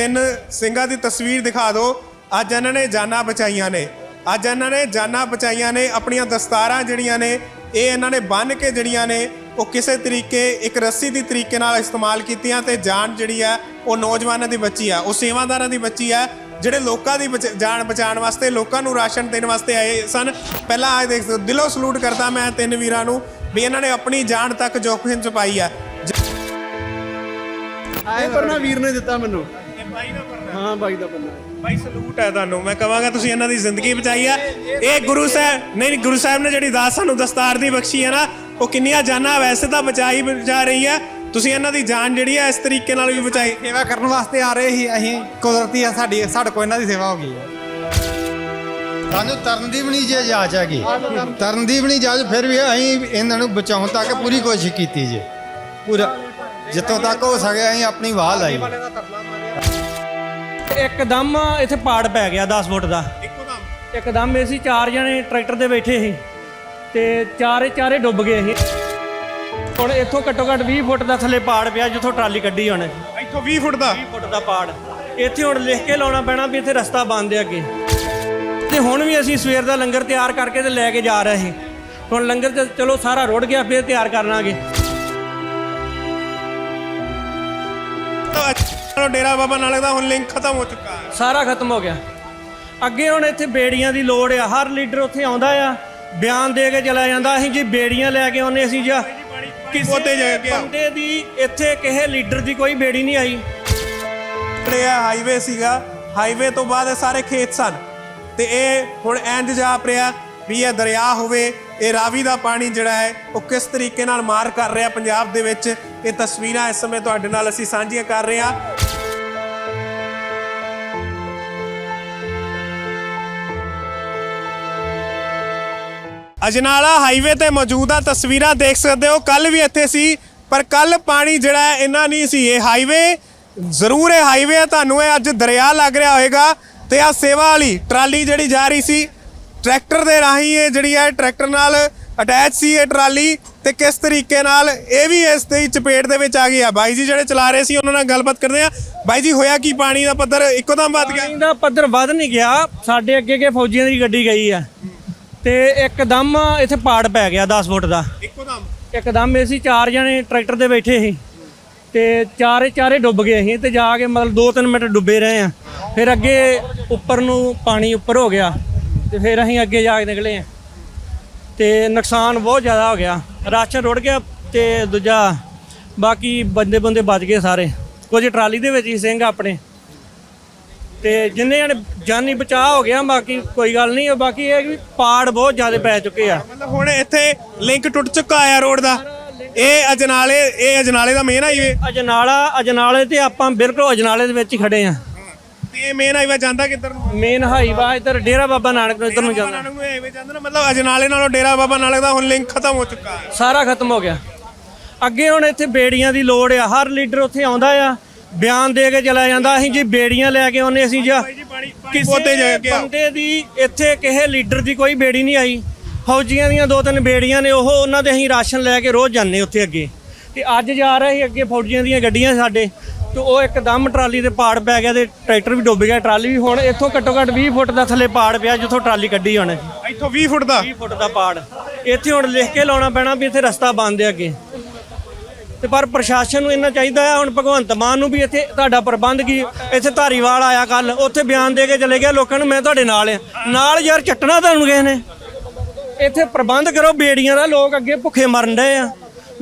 ਤਿੰਨ ਸਿੰਘਾਂ ਦੀ ਤਸਵੀਰ ਦਿਖਾ ਦਿਓ। ਅੱਜ ਇਹਨਾਂ ਨੇ ਜਾਨਾਂ ਬਚਾਈਆਂ ਨੇ। ਅੱਜ ਇਹਨਾਂ ਨੇ ਜਾਨਾਂ ਬਚਾਈਆਂ ਨੇ, ਆਪਣੀਆਂ ਦਸਤਾਰਾਂ ਜਿਹੜੀਆਂ ਨੇ, ਇਹ ਇਹਨਾਂ ਨੇ ਬੰਨ ਕੇ ਜਿਹੜੀਆਂ ਨੇ, ਉਹ ਕਿਸੇ ਤਰੀਕੇ, ਇੱਕ ਰੱਸੀ ਦੀ ਤਰੀਕੇ ਨਾਲ ਇਸਤੇਮਾਲ ਕੀਤੀਆਂ ਤੇ ਜਾਨ ਜਿਹੜੀ ਆ ਉਹ ਨੌਜਵਾਨਾਂ ਦੀ ਬੱਚੀ ਆ। ਉਹ ਸੇਵਾਦਾਰਾਂ ਦੀ ਬੱਚੀ ਆ, ਜਿਹੜੇ ਲੋਕਾਂ ਦੀ ਬਚ- ਜਾਨ ਬਚਾਉਣ ਵਾਸਤੇ, ਲੋਕਾਂ ਨੂੰ ਰਾਸ਼ਨ ਦੇਣ ਵਾਸਤੇ ਆਏ ਸਨ। ਪਹਿਲਾਂ ਆ ਦੇਖ, ਦਿਲੋਂ ਸਲੂਟ ਕਰਦਾ ਮੈਂ ਤਿੰਨ ਵੀਰਾਂ ਨੂੰ ਵੀ ਇਹਨਾਂ ਨੇ ਆਪਣੀ ਜਾਨ ਤੱਕ ਜੋਖਮ ਚ ਪਾਈ ਆ। ਆਏ ਪਰਨਾ ਵੀਰ ਨੇ ਦਿੱਤਾ ਮੈਨੂੰ। ਬਾਈ ਦਾ ਪਰਨਾ ਹਾਂ ਬਾਈ ਦਾ ਪਰਨਾ ਬਾਈ ਸਲੂਟ ਹੈ ਤੁਹਾਨੂੰ। ਮੈਂ ਕਹਾਂਗਾ ਤੁਸੀਂ ਇਹਨਾਂ ਦੀ ਜ਼ਿੰਦਗੀ ਬਚਾਈ ਹੈ ਇਹ ਗੁਰੂ ਸਾਹਿਬ ਨਹੀਂ ਨਹੀਂ, ਗੁਰੂ ਸਾਹਿਬ ਨੇ ਜਿਹੜੀ ਦਾਸ ਸਾਨੂੰ ਦਸਤਾਰ ਦੀ ਬਖਸ਼ੀ ਹੈ ਨਾ ਉਹ ਕਿੰਨੀਆਂ ਜਾਨਾਂ ਵੈਸੇ ਤਾਂ ਬਚਾਈ ਬਚਾ ਰਹੀ ਹੈ ਤੁਸੀਂ ਇਹਨਾਂ ਦੀ ਜਾਨ ਜਿਹੜੀ ਹੈ ਇਸ ਤਰੀਕੇ ਨਾਲ ਵੀ ਬਚਾਈ। ਸੇਵਾ ਕਰਨ ਵਾਸਤੇ ਆ ਰਹੇ ਸੀ ਅਸੀਂ ਕੁਦਰਤੀ ਆ ਸਾਡੀ ਸਾਡੇ ਕੋਲ ਇਹਨਾਂ ਦੀ ਸੇਵਾ ਹੋ ਗਈ ਹੈ ਸਾਨੂੰ ਤਰਨ ਦੀ ਵੀ ਨਹੀਂ ਜੇ ਜਾਚ ਹੈਗੀ। ਤਰਨ ਦੀ ਵੀ ਨਹੀਂ ਜਾਚ ਫਿਰ ਵੀ ਅਸੀਂ ਇਹਨਾਂ ਨੂੰ ਬਚਾਉਣ ਤੱਕ ਪੂਰੀ ਕੋਸ਼ਿਸ਼ ਕੀਤੀ ਜੇ। ਪੂਰਾ ਜਿੱਥੋਂ ਤੱਕ ਹੋ ਸਕਿਆ ਅਸੀਂ ਆਪਣੀ ਵਾਹ ਲਾਈ। ਇੱਕਦਮ ਇੱਥੇ ਪਾੜ ਪੈ ਗਿਆ 10 ਫੁੱਟ ਦਾ। ਇੱਕੋ ਦਮ ਇੱਕਦਮ ਇਹ ਸੀ ਚਾਰ ਜਣੇ ਟਰੈਕਟਰ ਦੇ ਬੈਠੇ ਸੀ ਤੇ ਚਾਰੇ ਚਾਰੇ ਡੁੱਬ ਗਏ ਸੀ। ਹੁਣ ਇੱਥੋਂ ਘੱਟੋ ਘੱਟ 20 ਫੁੱਟ ਦਾ ਥੱਲੇ ਪਾੜ ਪਿਆ ਜਿੱਥੋਂ ਟਰਾਲੀ ਕੱਢੀ ਹੁਣ 20 ਇੱਥੋਂ 20 ਫੁੱਟ ਦਾ। ਫੁੱਟ ਦਾ ਪਾੜ। ਇੱਥੇ ਹੁਣ ਲਿਖ ਕੇ ਲਾਉਣਾ ਪੈਣਾ ਵੀ ਇੱਥੇ ਰਸਤਾ ਬੰਦ ਹੈ ਅੱਗੇ। ਤੇ ਹੁਣ ਵੀ ਅਸੀਂ ਸਵੇਰ ਦਾ ਲੰਗਰ ਤਿਆਰ ਕਰਕੇ ਤੇ ਲੈ ਕੇ ਜਾ ਰਹੇ ਸੀ। ਹੁਣ ਲੰਗਰ ਤੇ ਚਲੋ ਸਾਰਾ ਰੁੜ ਗਿਆ ਫਿਰ ਤਿਆਰ ਕਰ ਚਲੋ ਡੇਰਾ ਬਾਬਾ ਨਾਨਕ ਦਾ ਹੁਣ ਲਿੰਕ ਖਤਮ ਹੋ ਚੁੱਕਾ ਹੈ। ਸਾਰਾ ਖਤਮ ਹੋ ਗਿਆ। ਅੱਗੇ ਹੁਣ ਇੱਥੇ ਬੇੜੀਆਂ ਦੀ ਲੋੜ ਆ ਹਰ ਲੀਡਰ ਉੱਥੇ ਆਉਂਦਾ ਆ ਬਿਆਨ ਦੇ ਕੇ ਚਲਾ ਜਾਂਦਾ ਅਸੀਂ ਜੀ ਬੇੜੀਆਂ ਲੈ ਕੇ ਆਉਨੇ ਅਸੀਂ ਜਾਂ ਕਿਸੇ ਜਾ ਕੇ। ਬੰਦੇ ਦੀ ਇੱਥੇ ਕਿਸੇ ਲੀਡਰ ਦੀ ਕੋਈ ਬੇੜੀ ਨਹੀਂ ਆਈ। ਜਿਹੜੇ ਆ ਹਾਈਵੇ ਸੀਗਾ ਹਾਈਵੇ ਤੋਂ ਬਾਅਦ ਇਹ ਸਾਰੇ ਖੇਤ ਸਨ। ਤੇ ਇਹ ਹੁਣ ਇੰਜ ਜਾਪ ਰਿਹਾ ਵੀ ਇਹ ਦਰਿਆ ਹੋਵੇ ਇਹ ਰਾਵੀ ਦਾ ਪਾਣੀ ਜਿਹੜਾ ਹੈ ਉਹ ਕਿਸ ਤਰੀਕੇ ਨਾਲ ਮਾਰ ਕਰ ਰਿਹਾ ਪੰਜਾਬ ਦੇ ਵਿੱਚ। ਇਹ ਤਸਵੀਰਾਂ ਇਸ ਸਮੇਂ ਤੁਹਾਡੇ ਨਾਲ ਅਸੀਂ ਸਾਂਝੀਆਂ ਕਰ ਰਹੇ ਹਾਂ। ਅਜਨਾਲਾ ਹਾਈਵੇ ਤੇ ਮੌਜੂਦਾ ਤਸਵੀਰਾਂ ਦੇਖ ਸਕਦੇ ਹੋ। ਕੱਲ ਵੀ ਇੱਥੇ ਸੀ, ਪਰ ਕੱਲ ਪਾਣੀ ਜਿਹੜਾ ਹੈ, ਇੰਨਾ ਨਹੀਂ ਸੀ। ਇਹ ਹਾਈਵੇ, ਜ਼ਰੂਰ ਇਹ ਹਾਈਵੇ ਆ। ਤੁਹਾਨੂੰ ਇਹ ਅੱਜ ਦਰਿਆ ਲੱਗ ਰਿਹਾ ਹੋਵੇਗਾ। ਤੇ ਆ ਸੇਵਾ ਵਾਲੀ ਟਰਾਲੀ ਜਿਹੜੀ ਜਾ ਰਹੀ ਸੀ, ਟਰੈਕਟਰ ਦੇ ਰਾਹੀਂ ਇਹ ਜਿਹੜੀ ਹੈ, ਟਰੈਕਟਰ ਨਾਲ ਅਟੈਚ ਸੀ ਇਹ ਟਰਾਲੀ। ਤੇ ਕਿਸ ਤਰੀਕੇ ਨਾਲ ਇਹ ਵੀ ਇਸ ਦੇ ਚਪੇਟ ਦੇ ਵਿੱਚ ਆ ਗਈ ਆ। ਬਾਈ ਜੀ ਜਿਹੜੇ ਚਲਾ ਰਹੇ ਸੀ, ਉਹਨਾਂ ਨਾਲ ਗੱਲਬਾਤ ਕਰਦੇ ਆ। ਬਾਈ ਜੀ, ਹੋਇਆ ਕੀ ਪਾਣੀ ਦਾ ਪੱਧਰ? ਇੱਕੋਦਮ ਵੱਧ ਗਿਆ। ਪਾਣੀ ਦਾ ਪੱਧਰ ਵੱਧ ਨਹੀਂ ਗਿਆ। ਸਾਡੇ ਅੱਗੇ ਅੱਗੇ ਫੌਜੀਆਂ ਦੀ ਗੱਡੀ ਗਈ ਆ। ਤੇ ਇੱਕਦਮ ਇੱਥੇ ਪਾੜ ਪੈ ਗਿਆ 10 ਫੁੱਟ ਦਾ। ਇੱਕੋਦਮ? ਇੱਕਦਮ ਇਹ ਸੀ ਚਾਰ ਜਣੇ ਟਰੈਕਟਰ ਦੇ ਬੈਠੇ ਸੀ। ਤੇ ਚਾਰੇ ਚਾਰੇ ਡੁੱਬ ਗਏ ਸੀ ਤੇ ਜਾ ਕੇ ਮਤਲਬ 2-3 ਮਿੰਟ ਡੁੱਬੇ ਰਹੇ ਆ। ਫਿਰ ਅੱਗੇ ਉੱਪਰ ਨੂੰ ਪਾਣੀ ਉੱਪਰ ਹੋ ਗਿਆ ਤੇ ਫਿਰ ਅਸੀਂ ਅੱਗੇ ਜਾ ਕੇ ਨਿਕਲੇ ਆ। ਤੇ ਨੁਕਸਾਨ ਬਹੁਤ ਜ਼ਿਆਦਾ ਹੋ ਗਿਆ। ਰਾਸ਼ਨ ਰੁੜ ਗਿਆ ਤੇ ਦੂਜਾ ਬਾਕੀ ਬੰਦੇ ਬੰਦੇ ਬਚ ਗਏ ਸਾਰੇ। ਕੁਝ ਟਰਾਲੀ ਦੇ ਵਿੱਚ ਹੀ ਸਿੰਘ ਆਪਣੇ। ਤੇ ਜਿੰਨੇ ਜਣੇ ਜਾਨੀ ਬਚਾਅ ਹੋ ਗਿਆ ਬਾਕੀ ਕੋਈ ਗੱਲ ਨਹੀਂ ਬਾਕੀ ਇਹ ਵੀ ਪਾੜ ਬਹੁਤ ਜ਼ਿਆਦਾ ਪੈ ਚੁੱਕੇ ਆ। ਮਤਲਬ ਹੁਣ ਇੱਥੇ ਲਿੰਕ ਟੁੱਟ ਚੁੱਕਾ ਆ ਰੋਡ ਦਾ। ਇਹ ਅਜਨਾਲੇ ਇਹ ਅਜਨਾਲੇ ਦਾ ਮੇਨ ਹਾਈਵੇ ਅਜਨਾਲਾ ਅਜਨਾਲੇ ਤੇ ਆਪਾਂ ਬਿਲਕੁਲ ਅਜਨਾਲੇ ਦੇ ਵਿੱਚ ਹੀ ਖੜੇ ਆ। ਤੇ ਇਹ ਮੇਨ ਹਾਈਵੇ ਜਾਂਦਾ ਕਿੱਧਰ ਨੂੰ? ਮੇਨ ਹਾਈਵਾ ਇੱਧਰ ਡੇਰਾ ਬਾਬਾ ਨਾਨਕ ਨੂੰ ਇੱਧਰ ਨੂੰ ਜਾਂਦਾ। ਨਾਨਕ ਨੂੰ ਹਾਈਵੇ ਜਾਂਦਾ ਨਾ ਮਤਲਬ ਅਜਨਾਲੇ ਨਾਲੋਂ ਡੇਰਾ ਬਾਬਾ ਨਾਨਕ ਦਾ ਹੁਣ ਲਿੰਕ ਖਤਮ ਹੋ ਚੁੱਕਾ। ਸਾਰਾ ਖਤਮ ਹੋ ਗਿਆ। ਅੱਗੇ ਹੁਣ ਇੱਥੇ ਬੇੜੀਆਂ ਦੀ ਲੋੜ ਆ ਹਰ ਲੀਡਰ ਉੱਥੇ ਆਉਂਦਾ ਆ। ਬਿਆਨ ਦੇ ਕੇ ਚਲਾ ਜਾਂਦਾ। ਅਸੀਂ ਜੀ ਬੇੜੀਆਂ ਲੈ ਕੇ ਆਉਨੇ ਅਸੀਂ ਜਾਂ ਕਿਸੇ। ਬੰਦੇ ਦੀ ਇੱਥੇ ਕਿਸੇ ਲੀਡਰ ਦੀ ਕੋਈ ਬੇੜੀ ਨਹੀਂ ਆਈ। ਫੌਜੀਆਂ ਦੀਆਂ ਦੋ ਤਿੰਨ ਬੇੜੀਆਂ ਨੇ ਉਹ ਉਹਨਾਂ ਦੇ ਅਸੀਂ ਰਾਸ਼ਨ ਲੈ ਕੇ ਰੋਜ਼ ਜਾਂਦੇ ਉੱਥੇ ਅੱਗੇ। ਤੇ ਅੱਜ ਜਾ ਰਹੇ ਸੀ ਅੱਗੇ ਫੌਜੀਆਂ ਦੀਆਂ ਗੱਡੀਆਂ ਸਾਡੇ ਤੇ ਉਹ ਇੱਕਦਮ ਟਰਾਲੀ ਤੇ ਪਾੜ ਪੈ ਗਿਆ ਤੇ ਟਰੈਕਟਰ ਵੀ ਡੁੱਬ ਗਿਆ। ਟਰਾਲੀ ਵੀ ਹੁਣ ਇੱਥੋਂ ਘੱਟੋ ਘੱਟ 20 ਫੁੱਟ ਦਾ ਥੱਲੇ ਪਾੜ ਪਿਆ ਜਿੱਥੋਂ ਟਰਾਲੀ ਕੱਢੀ ਹੁਣ ਇੱਥੋਂ 20 ਫੁੱਟ ਦਾ? 20 ਫੁੱਟ ਦਾ ਪਾੜ। ਇੱਥੇ ਹੁਣ ਲਿਖ ਕੇ ਲਾਉਣਾ ਪੈਣਾ ਵੀ ਇੱਥੇ ਰਸਤਾ ਬੰਦ ਹੈ ਅੱਗੇ। ਤੇ ਪਰ ਪ੍ਰਸ਼ਾਸਨ ਨੂੰ ਇਹਨਾਂ ਚਾਹੀਦਾ ਹੈ ਹੁਣ ਭਗਵੰਤ ਮਾਨ ਨੂੰ ਵੀ ਇੱਥੇ ਤੁਹਾਡਾ ਪ੍ਰਬੰਧ ਕੀ ਇੱਥੇ ਧਾਰੀਵਾਲ ਆਇਆ ਕੱਲ ਉੱਥੇ ਬਿਆਨ ਦੇ ਕੇ ਚਲੇ ਗਿਆ ਲੋਕਾਂ ਨੂੰ ਮੈਂ ਤੁਹਾਡੇ ਨਾਲ ਆ। ਨਾਲ ਯਾਰ ਚੱਟਣਾ ਤੁਹਾਨੂੰ ਕਿਸੇ ਨੇ। ਇੱਥੇ ਪ੍ਰਬੰਧ ਕਰੋ ਬੇੜੀਆਂ ਦਾ ਲੋਕ ਅੱਗੇ ਭੁੱਖੇ ਮਰਨ ਡਏ ਆ।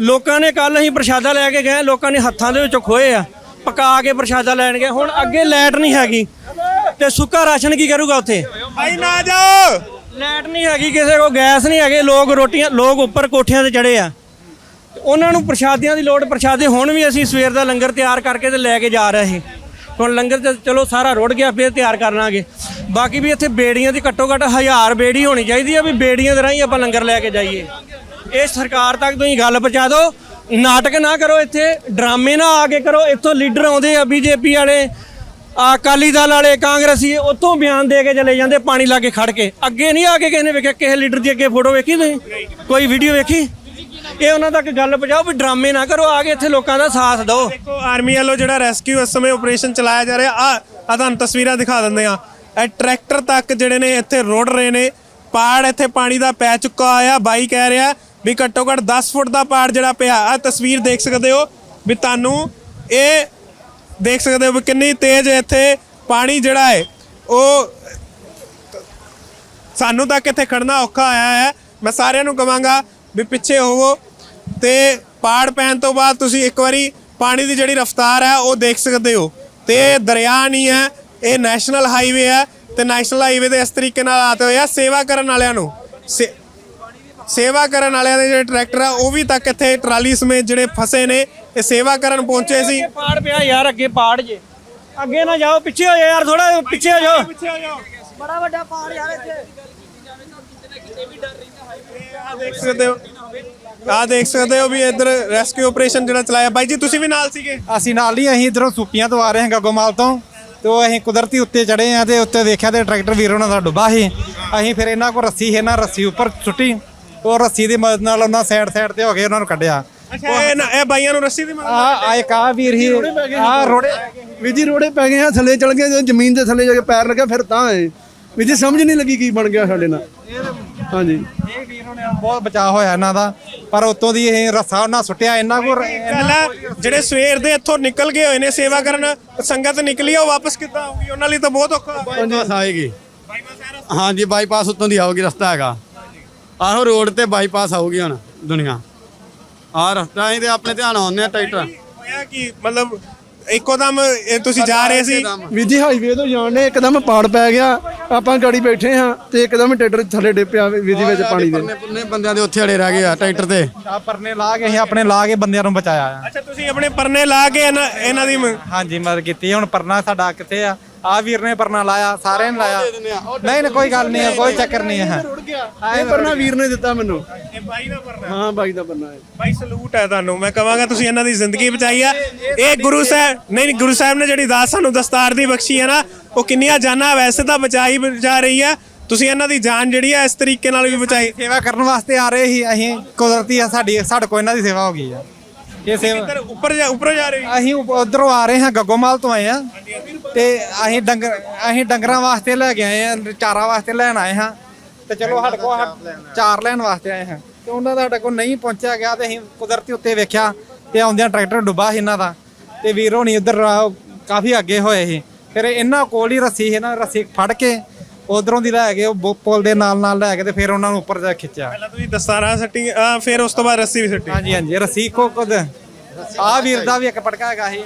ਲੋਕਾਂ ਨੇ ਕੱਲ ਅਸੀਂ ਪ੍ਰਸ਼ਾਦਾ ਲੈ ਕੇ ਗਏ ਲੋਕਾਂ ਨੇ ਹੱਥਾਂ ਦੇ ਵਿੱਚੋਂ ਖੋਏ ਆ ਪਕਾ ਕੇ ਪ੍ਰਸ਼ਾਦਾ ਲੈਣ ਗਏ ਹੁਣ ਅੱਗੇ ਲਾਈਟ ਨਹੀਂ ਹੈਗੀ। ਤੇ ਸੁੱਕਾ ਰਾਸ਼ਨ ਕੀ ਕਰੂਗਾ ਉੱਥੇ? ਭਾਈ ਨਾ ਜਾਓ। ਲਾਈਟ ਨਹੀਂ ਹੈਗੀ ਕਿਸੇ ਕੋਲ ਗੈਸ ਨਹੀਂ ਹੈਗੇ ਲੋਕ ਰੋਟੀਆਂ ਲੋਕ ਉੱਪਰ ਕੋਠਿਆਂ ਤੇ ਚੜੇ ਆ। ਤੇ ਉਹਨਾਂ ਨੂੰ ਪ੍ਰਸ਼ਾਦਿਆਂ ਦੀ ਲੋੜ, ਪ੍ਰਸ਼ਾਦੇ ਹੁਣ ਵੀ ਅਸੀਂ ਸਵੇਰ ਦਾ ਲੰਗਰ ਤਿਆਰ ਕਰਕੇ ਤੇ ਲੈ ਕੇ ਜਾ ਰਹੇ ਸੀ। ਹੁਣ ਲੰਗਰ ਤੇ ਚਲੋ ਸਾਰਾ ਰੁੜ ਗਿਆ, ਫਿਰ ਤਿਆਰ ਕਰ ਲਾਂਗੇ। ਬਾਕੀ ਵੀ ਇੱਥੇ ਬੇੜੀਆਂ ਦੀ ਘੱਟੋ ਘੱਟ ਹਜ਼ਾਰ ਬੇੜੀ ਹੋਣੀ ਚਾਹੀਦੀ ਆ ਵੀ ਬੇੜੀਆਂ ਦੇ ਰਾਹੀਂ ਆਪਾਂ ਲੰਗਰ ਲੈ ਕੇ ਜਾਈਏ। ਇਹ ਸਰਕਾਰ ਤੱਕ ਤੁਸੀਂ ਗੱਲ ਪਹੁੰਚਾ ਦਿਓ, ਨਾਟਕ ਨਾ ਕਰੋ ਇੱਥੇ, ਡਰਾਮੇ ਨਾ ਆ ਕੇ ਕਰੋ, ਇੱਥੋਂ ਲੀਡਰ ਆਉਂਦੇ ਆ ਬੀਜੇਪੀ ਵਾਲੇ ਅਕਾਲੀ ਦਲ ਵਾਲੇ, ਕਾਂਗਰਸੀ, ਉੱਥੋਂ ਬਿਆਨ ਦੇ ਕੇ ਚਲੇ ਜਾਂਦੇ, ਪਾਣੀ ਲਾ ਕੇ ਖੜ ਕੇ। ਅੱਗੇ ਨਹੀਂ ਆ ਕੇ ਕਿਸੇ ਨੇ ਵੇਖਿਆ, ਕਿਸੇ ਲੀਡਰ ਦੀ ਅੱਗੇ ਫੋਟੋ ਵੇਖੀ ਤੁਸੀਂ? ਕੋਈ ਵੀਡੀਓ ਵੇਖੀ? ਇਹ ਉਹਨਾਂ ਤੱਕ ਗੱਲ ਪਹੁੰਚਾਓ ਵੀ ਡਰਾਮੇ ਨਾ ਕਰੋ, ਆ ਕੇ ਇੱਥੇ ਲੋਕਾਂ ਦਾ ਸਾਥ ਦਿਓ। ਦੇਖੋ ਆਰਮੀ ਵੱਲੋਂ ਜਿਹੜਾ ਰੈਸਕਿਊ ਇਸ ਸਮੇਂ ਆਪਰੇਸ਼ਨ ਚਲਾਇਆ ਜਾ ਰਿਹਾ ਆ ਆ ਤੁਹਾਨੂੰ ਤਸਵੀਰਾਂ ਦਿਖਾ ਦਿੰਦੇ ਆ ਇਹ ਟਰੈਕਟਰ ਤੱਕ ਜਿਹੜੇ ਨੇ ਇੱਥੇ ਰੋੜ ਰਹੇ ਨੇ। ਪਾੜ ਇੱਥੇ ਪਾਣੀ ਦਾ ਪੈ ਚੁੱਕਾ ਆ ਬਾਈ ਕਹਿ ਰਿਹਾ ਵੀ ਘੱਟੋ ਘੱਟ 10 ਫੁੱਟ ਦਾ ਪਾੜ ਜਿਹੜਾ ਪਿਆ ਆ ਤਸਵੀਰ ਦੇਖ ਸਕਦੇ ਹੋ ਵੀ ਤੁਹਾਨੂੰ ਇਹ ਦੇਖ ਸਕਦੇ ਹੋ ਵੀ ਕਿੰਨੀ ਤੇਜ਼ ਇੱਥੇ ਪਾਣੀ ਜਿਹੜਾ ਹੈ, ਉਹ ਸਾਨੂੰ ਤੱਕ ਇੱਥੇ ਖੜਨਾ ਔਖਾ ਆਇਆ ਹੈ। ਮੈਂ ਸਾਰਿਆਂ ਨੂੰ ਕਵਾਂਗਾ ਵੀ ਪਿੱਛੇ ਹੋਵੋ ਤੇ ਪਾੜ ਪੈਣ ਤੋਂ ਬਾਅਦ ਤੁਸੀਂ ਇੱਕ ਵਾਰੀ ਪਾਣੀ ਦੀ ਜਿਹੜੀ ਰਫ਼ਤਾਰ ਹੈ ਉਹ ਦੇਖ ਸਕਦੇ ਹੋ। ਤੇ ਇਹ ਦਰਿਆ ਨਹੀਂ ਹੈ ਇਹ ਨੈਸ਼ਨਲ ਹਾਈਵੇ ਹੈ ਤੇ ਨੈਸ਼ਨਲ ਹਾਈਵੇ ਦੇ ਇਸ ਤਰੀਕੇ ਨਾਲ ਆਤੇ ਹੋਏ ਆ ਸੇਵਾ ਕਰਨ ਵਾਲਿਆਂ ਨੂੰ। ਸੇ- ਸੇਵਾ ਕਰਨ ਵਾਲਿਆਂ ਦੇ ਜਿਹੜੇ ਟਰੈਕਟਰ ਆ ਉਹ ਵੀ ਤੱਕ ਇੱਥੇ ਟਰਾਲੀ ਸਮੇਤ ਜਿਹੜੇ ਫਸੇ ਨੇ ਇਹ ਸੇਵਾ ਕਰਨ ਪਹੁੰਚੇ ਸੀ। ਪਾੜ ਪਿਆ ਯਾਰ ਅੱਗੇ ਪਾੜ ਜੇ। ਅੱਗੇ ਨਾ ਜਾਓ ਪਿੱਛੇ ਹੋ ਜਾਓ ਯਾਰ ਥੋੜਾ ਪਿੱਛੇ ਹੋ ਜਾਓ ਪਿੱਛੇ ਹੋ ਜਾਓ। ਬੜਾ ਵੱਡਾ ਪਾੜ ਯਾਰ ਇੱਥੇ। ਆ ਦੇਖ ਸਕਦੇ ਹੋ। ਆ ਦੇਖ ਸਕਦੇ ਹੋ ਵੀ ਇੱਧਰ ਰੈਸਕਿਊ ਆਪਰੇਸ਼ਨ ਜਿਹੜਾ ਚਲਾਇਆ। ਬਾਈ ਜੀ ਤੁਸੀਂ ਵੀ ਨਾਲ ਸੀਗੇ? ਅਸੀਂ ਨਾਲ ਹੀ ਅਸੀਂ ਇਧਰੋਂ ਸੁੱਪੀਆਂ ਤੋਂ ਆ ਰਹੇ ਹਾਂ ਗੱਗੋਮਾਲ ਤੋਂ। ਤੇ ਉਹ ਅਸੀਂ ਕੁਦਰਤੀ ਉੱਤੇ ਚੜੇ ਆ ਤੇ ਉੱਤੇ ਦੇਖਿਆ ਤੇ ਟਰੈਕਟਰ ਵੀਰ ਉਹਨਾਂ ਦਾ ਡੁੱਬਾ ਸੀ। ਅਸੀਂ ਫਿਰ ਇਹਨਾਂ ਕੋਲ ਰੱਸੀ ਸੀ ਇਹਨਾਂ ਰੱਸੀ ਉੱਪਰ ਸੁੱਟੀ। ਉਹ ਰੱਸੀ ਦੀ ਮਦਦ ਨਾਲ ਉਹਨਾਂ ਸਾਈਡ ਸਾਈਡ ਤੇ ਹੋ ਗਏ ਉਹਨਾਂ ਨੂੰ ਕੱਢਿਆ। ਅੱਛਾ ਇਹ ਨਾ- ਇਹ ਬਾਈਆਂ ਨੂੰ ਰੱਸੀ ਦੀ ਮਦਦ ਆ ਆ ਇੱਕ ਆ ਵੀਰ ਹੀ ਆ ਰੋੜੇ ਵੀਰ ਜੀ ਰੋੜੇ ਪੈ ਗਏ ਆ ਥੱਲੇ ਚਲ ਗਏ ਜਦੋਂ ਜ਼ਮੀਨ ਦੇ ਥੱਲੇ ਜਾ ਕੇ ਪੈਰ ਲੱਗਾ ਫਿਰ ਤਾਂ ਆਏ। ਵੀਰ ਜੀ ਸਮਝ ਨਹੀਂ ਲੱਗੀ ਕੀ ਬਣ ਗਿਆ ਸਾਡੇ ਨਾਲ। ਹਾਂਜੀ। ਇਹ ਵੀਰ ਹੋਣੇ ਬਹੁਤ ਬਚਾਅ ਹੋਇਆ ਇਹਨਾਂ ਦਾ ਪਰ ਉਤੋਂ ਦੀ ਇਹ ਰੱਸਾ ਉਹਨਾਂ ਸੁੱਟਿਆ ਇਹਨਾਂ ਹੈ ਜਿਹੜੇ ਸਵੇਰ ਦੇ ਇੱਥੋਂ ਨਿਕਲ ਗਏ ਹੋਏ ਨੇ ਸੇਵਾ ਕਰਨ ਸੰਗਤ ਨਿਕਲੀ ਆ, ਉਹ ਵਾਪਸ ਕਿੱਦਾਂ ਆਊਗੀ? ਉਹਨਾਂ ਲਈ ਤਾਂ ਬਹੁਤ ਔਖਾ ਬਾਈਪਾਸ ਆਏਗੀ। ਹਾਂਜੀ ਬਾਈਪਾਸ ਉੱਤੋਂ ਦੀ ਆਊਗੀ ਰਸਤਾ ਹੈਗਾ। ਆਹੋ ਰੋਡ ਤੇ ਬਾਈਪਾਸ ਆਊਗੀ ਹੁਣ ਦੁਨੀਆ। ਆਹ ਰਸਤਾ ਅਸੀਂ ਤੇ ਆਪਣੇ ਧਿਆਨ ਆਉਂਦੇ ਆ ਟਰੈਕਟਰ। ਹੋਇਆ ਕਿ? ਮਤਲਬ ਇੱਕੋ ਦਮ ਇਹ ਤੁਸੀਂ ਜਾ ਰਹੇ ਸੀ। ਵੀਰ ਜੀ ਹਾਈਵੇ ਤੋਂ ਜਾਣਨੇ ਇੱਕਦਮ ਪਾੜ ਪੈ ਗਿਆ। ਆਪਾਂ ਗਾੜੀ ਬੈਠੇ ਹਾਂ ਤੇ ਇੱਕਦਮ ਟਰੈਕਟਰ ਥੱਲੇ ਡਿੱਪਿਆ ਵੀਰ ਜੀ ਵਿੱਚ ਪਾਣੀ ਦੇ। ਪੁਰਨੇ ਬੰਦਿਆਂ ਦੇ ਉੱਥੇ ਅੜੇ ਰਹਿ ਗਏ ਆ ਟਰੈਕਟਰ ਤੇ। ਆ ਪਰਨੇ ਲਾ ਕੇ ਅਸੀਂ ਆਪਣੇ ਲਾ ਕੇ ਬੰਦਿਆਂ ਨੂੰ ਬਚਾਇਆ। ਆ ਅੱਛਾ ਤੁਸੀਂ ਆਪਣੇ ਪਰਨੇ ਲਾ ਕੇ ਇਹਨਾਂ ਇਹਨਾਂ ਦੀ ਮ- ਹਾਂਜੀ ਮਦਦ ਕੀਤੀ। ਹੁਣ ਪਰਨਾ ਸਾਡਾ ਕਿੱਥੇ ਆ? ਆ ਵੀਰ ਨੇ ਪਰਨਾ ਲਾਇਆ ਸਾਰਿਆਂ ਨੇ ਲਾਇਆ। ਨਹੀਂ ਨਹੀਂ ਕੋਈ ਗੱਲ ਨਹੀਂ ਹੈ ਕੋਈ ਚੱਕਰ ਨਹੀਂ ਹੈ। ਇਹ ਪਰਨਾ ਵੀਰ ਨੇ ਦਿੱਤਾ ਮੈਨੂੰ। ਇਹ ਬਾਈ ਦਾ ਪਰਨਾ ਹਾਂ। ਬਾਈ ਦਾ ਪਰਨਾ ਹੈ। ਬਾਈ ਸਲੂਟ ਹੈ ਤੁਹਾਨੂੰ। ਮੈਂ ਕਹਾਂਗਾ ਤੁਸੀਂ ਇਹਨਾਂ ਦੀ ਜ਼ਿੰਦਗੀ ਬਚਾਈ ਆ। ਇਹ ਗੁਰੂ ਸਾਹਿਬ ਨਹੀਂ ਗੁਰੂ ਸਾਹਿਬ ਨੇ ਜਿਹੜੀ ਦਾਸ ਸਾਨੂੰ ਦਸਤਾਰ ਦੀ ਬਖਸ਼ੀ ਹੈ ਨਾ ਉਹ ਕਿੰਨੀਆਂ ਜਾਨਾਂ ਵੈਸੇ ਤਾਂ ਬਚਾਈ ਜਾ ਰਹੀ ਆ ਤੁਸੀਂ ਇਹਨਾਂ ਦੀ ਜਾਨ ਜਿਹੜੀ ਆ ਇਸ ਤਰੀਕੇ ਨਾਲ ਵੀ ਬਚਾਈ। ਸੇਵਾ ਕਰਨ ਵਾਸਤੇ ਆ ਰਹੇ ਸੀ ਅਸੀਂ ਕੁਦਰਤੀ ਆ ਸਾਡੀ ਸਾਡੇ ਕੋਲ ਇਹਨਾਂ ਦੀ ਸੇਵਾ ਹੋ ਗਈ ਆ। ਇਹ ਸੇਵਾ ਇੱਧਰ ਉੱਪਰ ਜਾ ਉੱਪਰ ਜਾ ਰਹੀ ਅਸੀਂ ਉਧਰੋਂ ਆ ਰਹੇ ਹਾਂ ਗੱਗੋਮਾਲ ਤੋਂ ਆਏ ਆ ਤੇ ਅਸੀਂ ਡੰਗਰ ਅਸੀਂ ਡੰਗਰਾਂ ਵਾਸਤੇ ਲੈ ਕੇ ਆਏ ਆ ਚਾਰਾ ਵਾਸਤੇ ਲੈਣ ਆਏ ਹਾਂ। ਤੇ ਚਲੋ ਸਾਡੇ ਕੋਲ ਚਾਰ ਲੈਣ ਵਾਸਤੇ ਆਏ ਹਾਂ। ਤੇ ਉਹਨਾਂ ਦਾ ਸਾਡੇ ਕੋਲ ਨਹੀਂ ਪਹੁੰਚਿਆ ਗਿਆ ਤੇ ਅਸੀਂ ਕੁਦਰਤੀ ਉੱਤੇ ਵੇਖਿਆ ਤੇ ਆਉਂਦਿਆਂ ਟਰੈਕਟਰ ਡੁੱਬਾ ਸੀ ਇਹਨਾਂ ਦਾ। ਤੇ ਵੀਰ ਹੋਣੀ ਉਧਰ ਕਾਫੀ ਅੱਗੇ ਹੋਏ ਸੀ। ਫਿਰ ਇਹਨਾਂ ਕੋਲ ਹੀ ਰੱਸੀ ਸੀ ਇਹਨਾਂ ਰੱਸੀ ਫੜ ਕੇ ਉਧਰੋਂ ਦੀ ਲੈ ਕੇ ਉਹ ਬੋ- ਪੁਲ ਦੇ ਨਾਲ ਨਾਲ ਲੈ ਕੇ ਤੇ ਫਿਰ ਉਹਨਾਂ ਨੂੰ ਉੱਪਰ ਜਾ ਖਿੱਚਿਆ ਪਹਿਲਾਂ ਤੁਸੀਂ ਦਸਤਾਰਾਂ ਸੱਟੀ ਆ, ਫਿਰ ਉਸ ਤੋਂ ਬਾਅਦ ਰੱਸੀ ਵੀ ਸੱਟੀ ਹਾਂਜੀ ਹਾਂਜੀ ਰੱਸੀ ਕੋ ਕੁਦ ਆ ਵੀਰ ਦਾ ਵੀ ਇੱਕ ਪਟਕਾ ਹੈਗਾ ਸੀ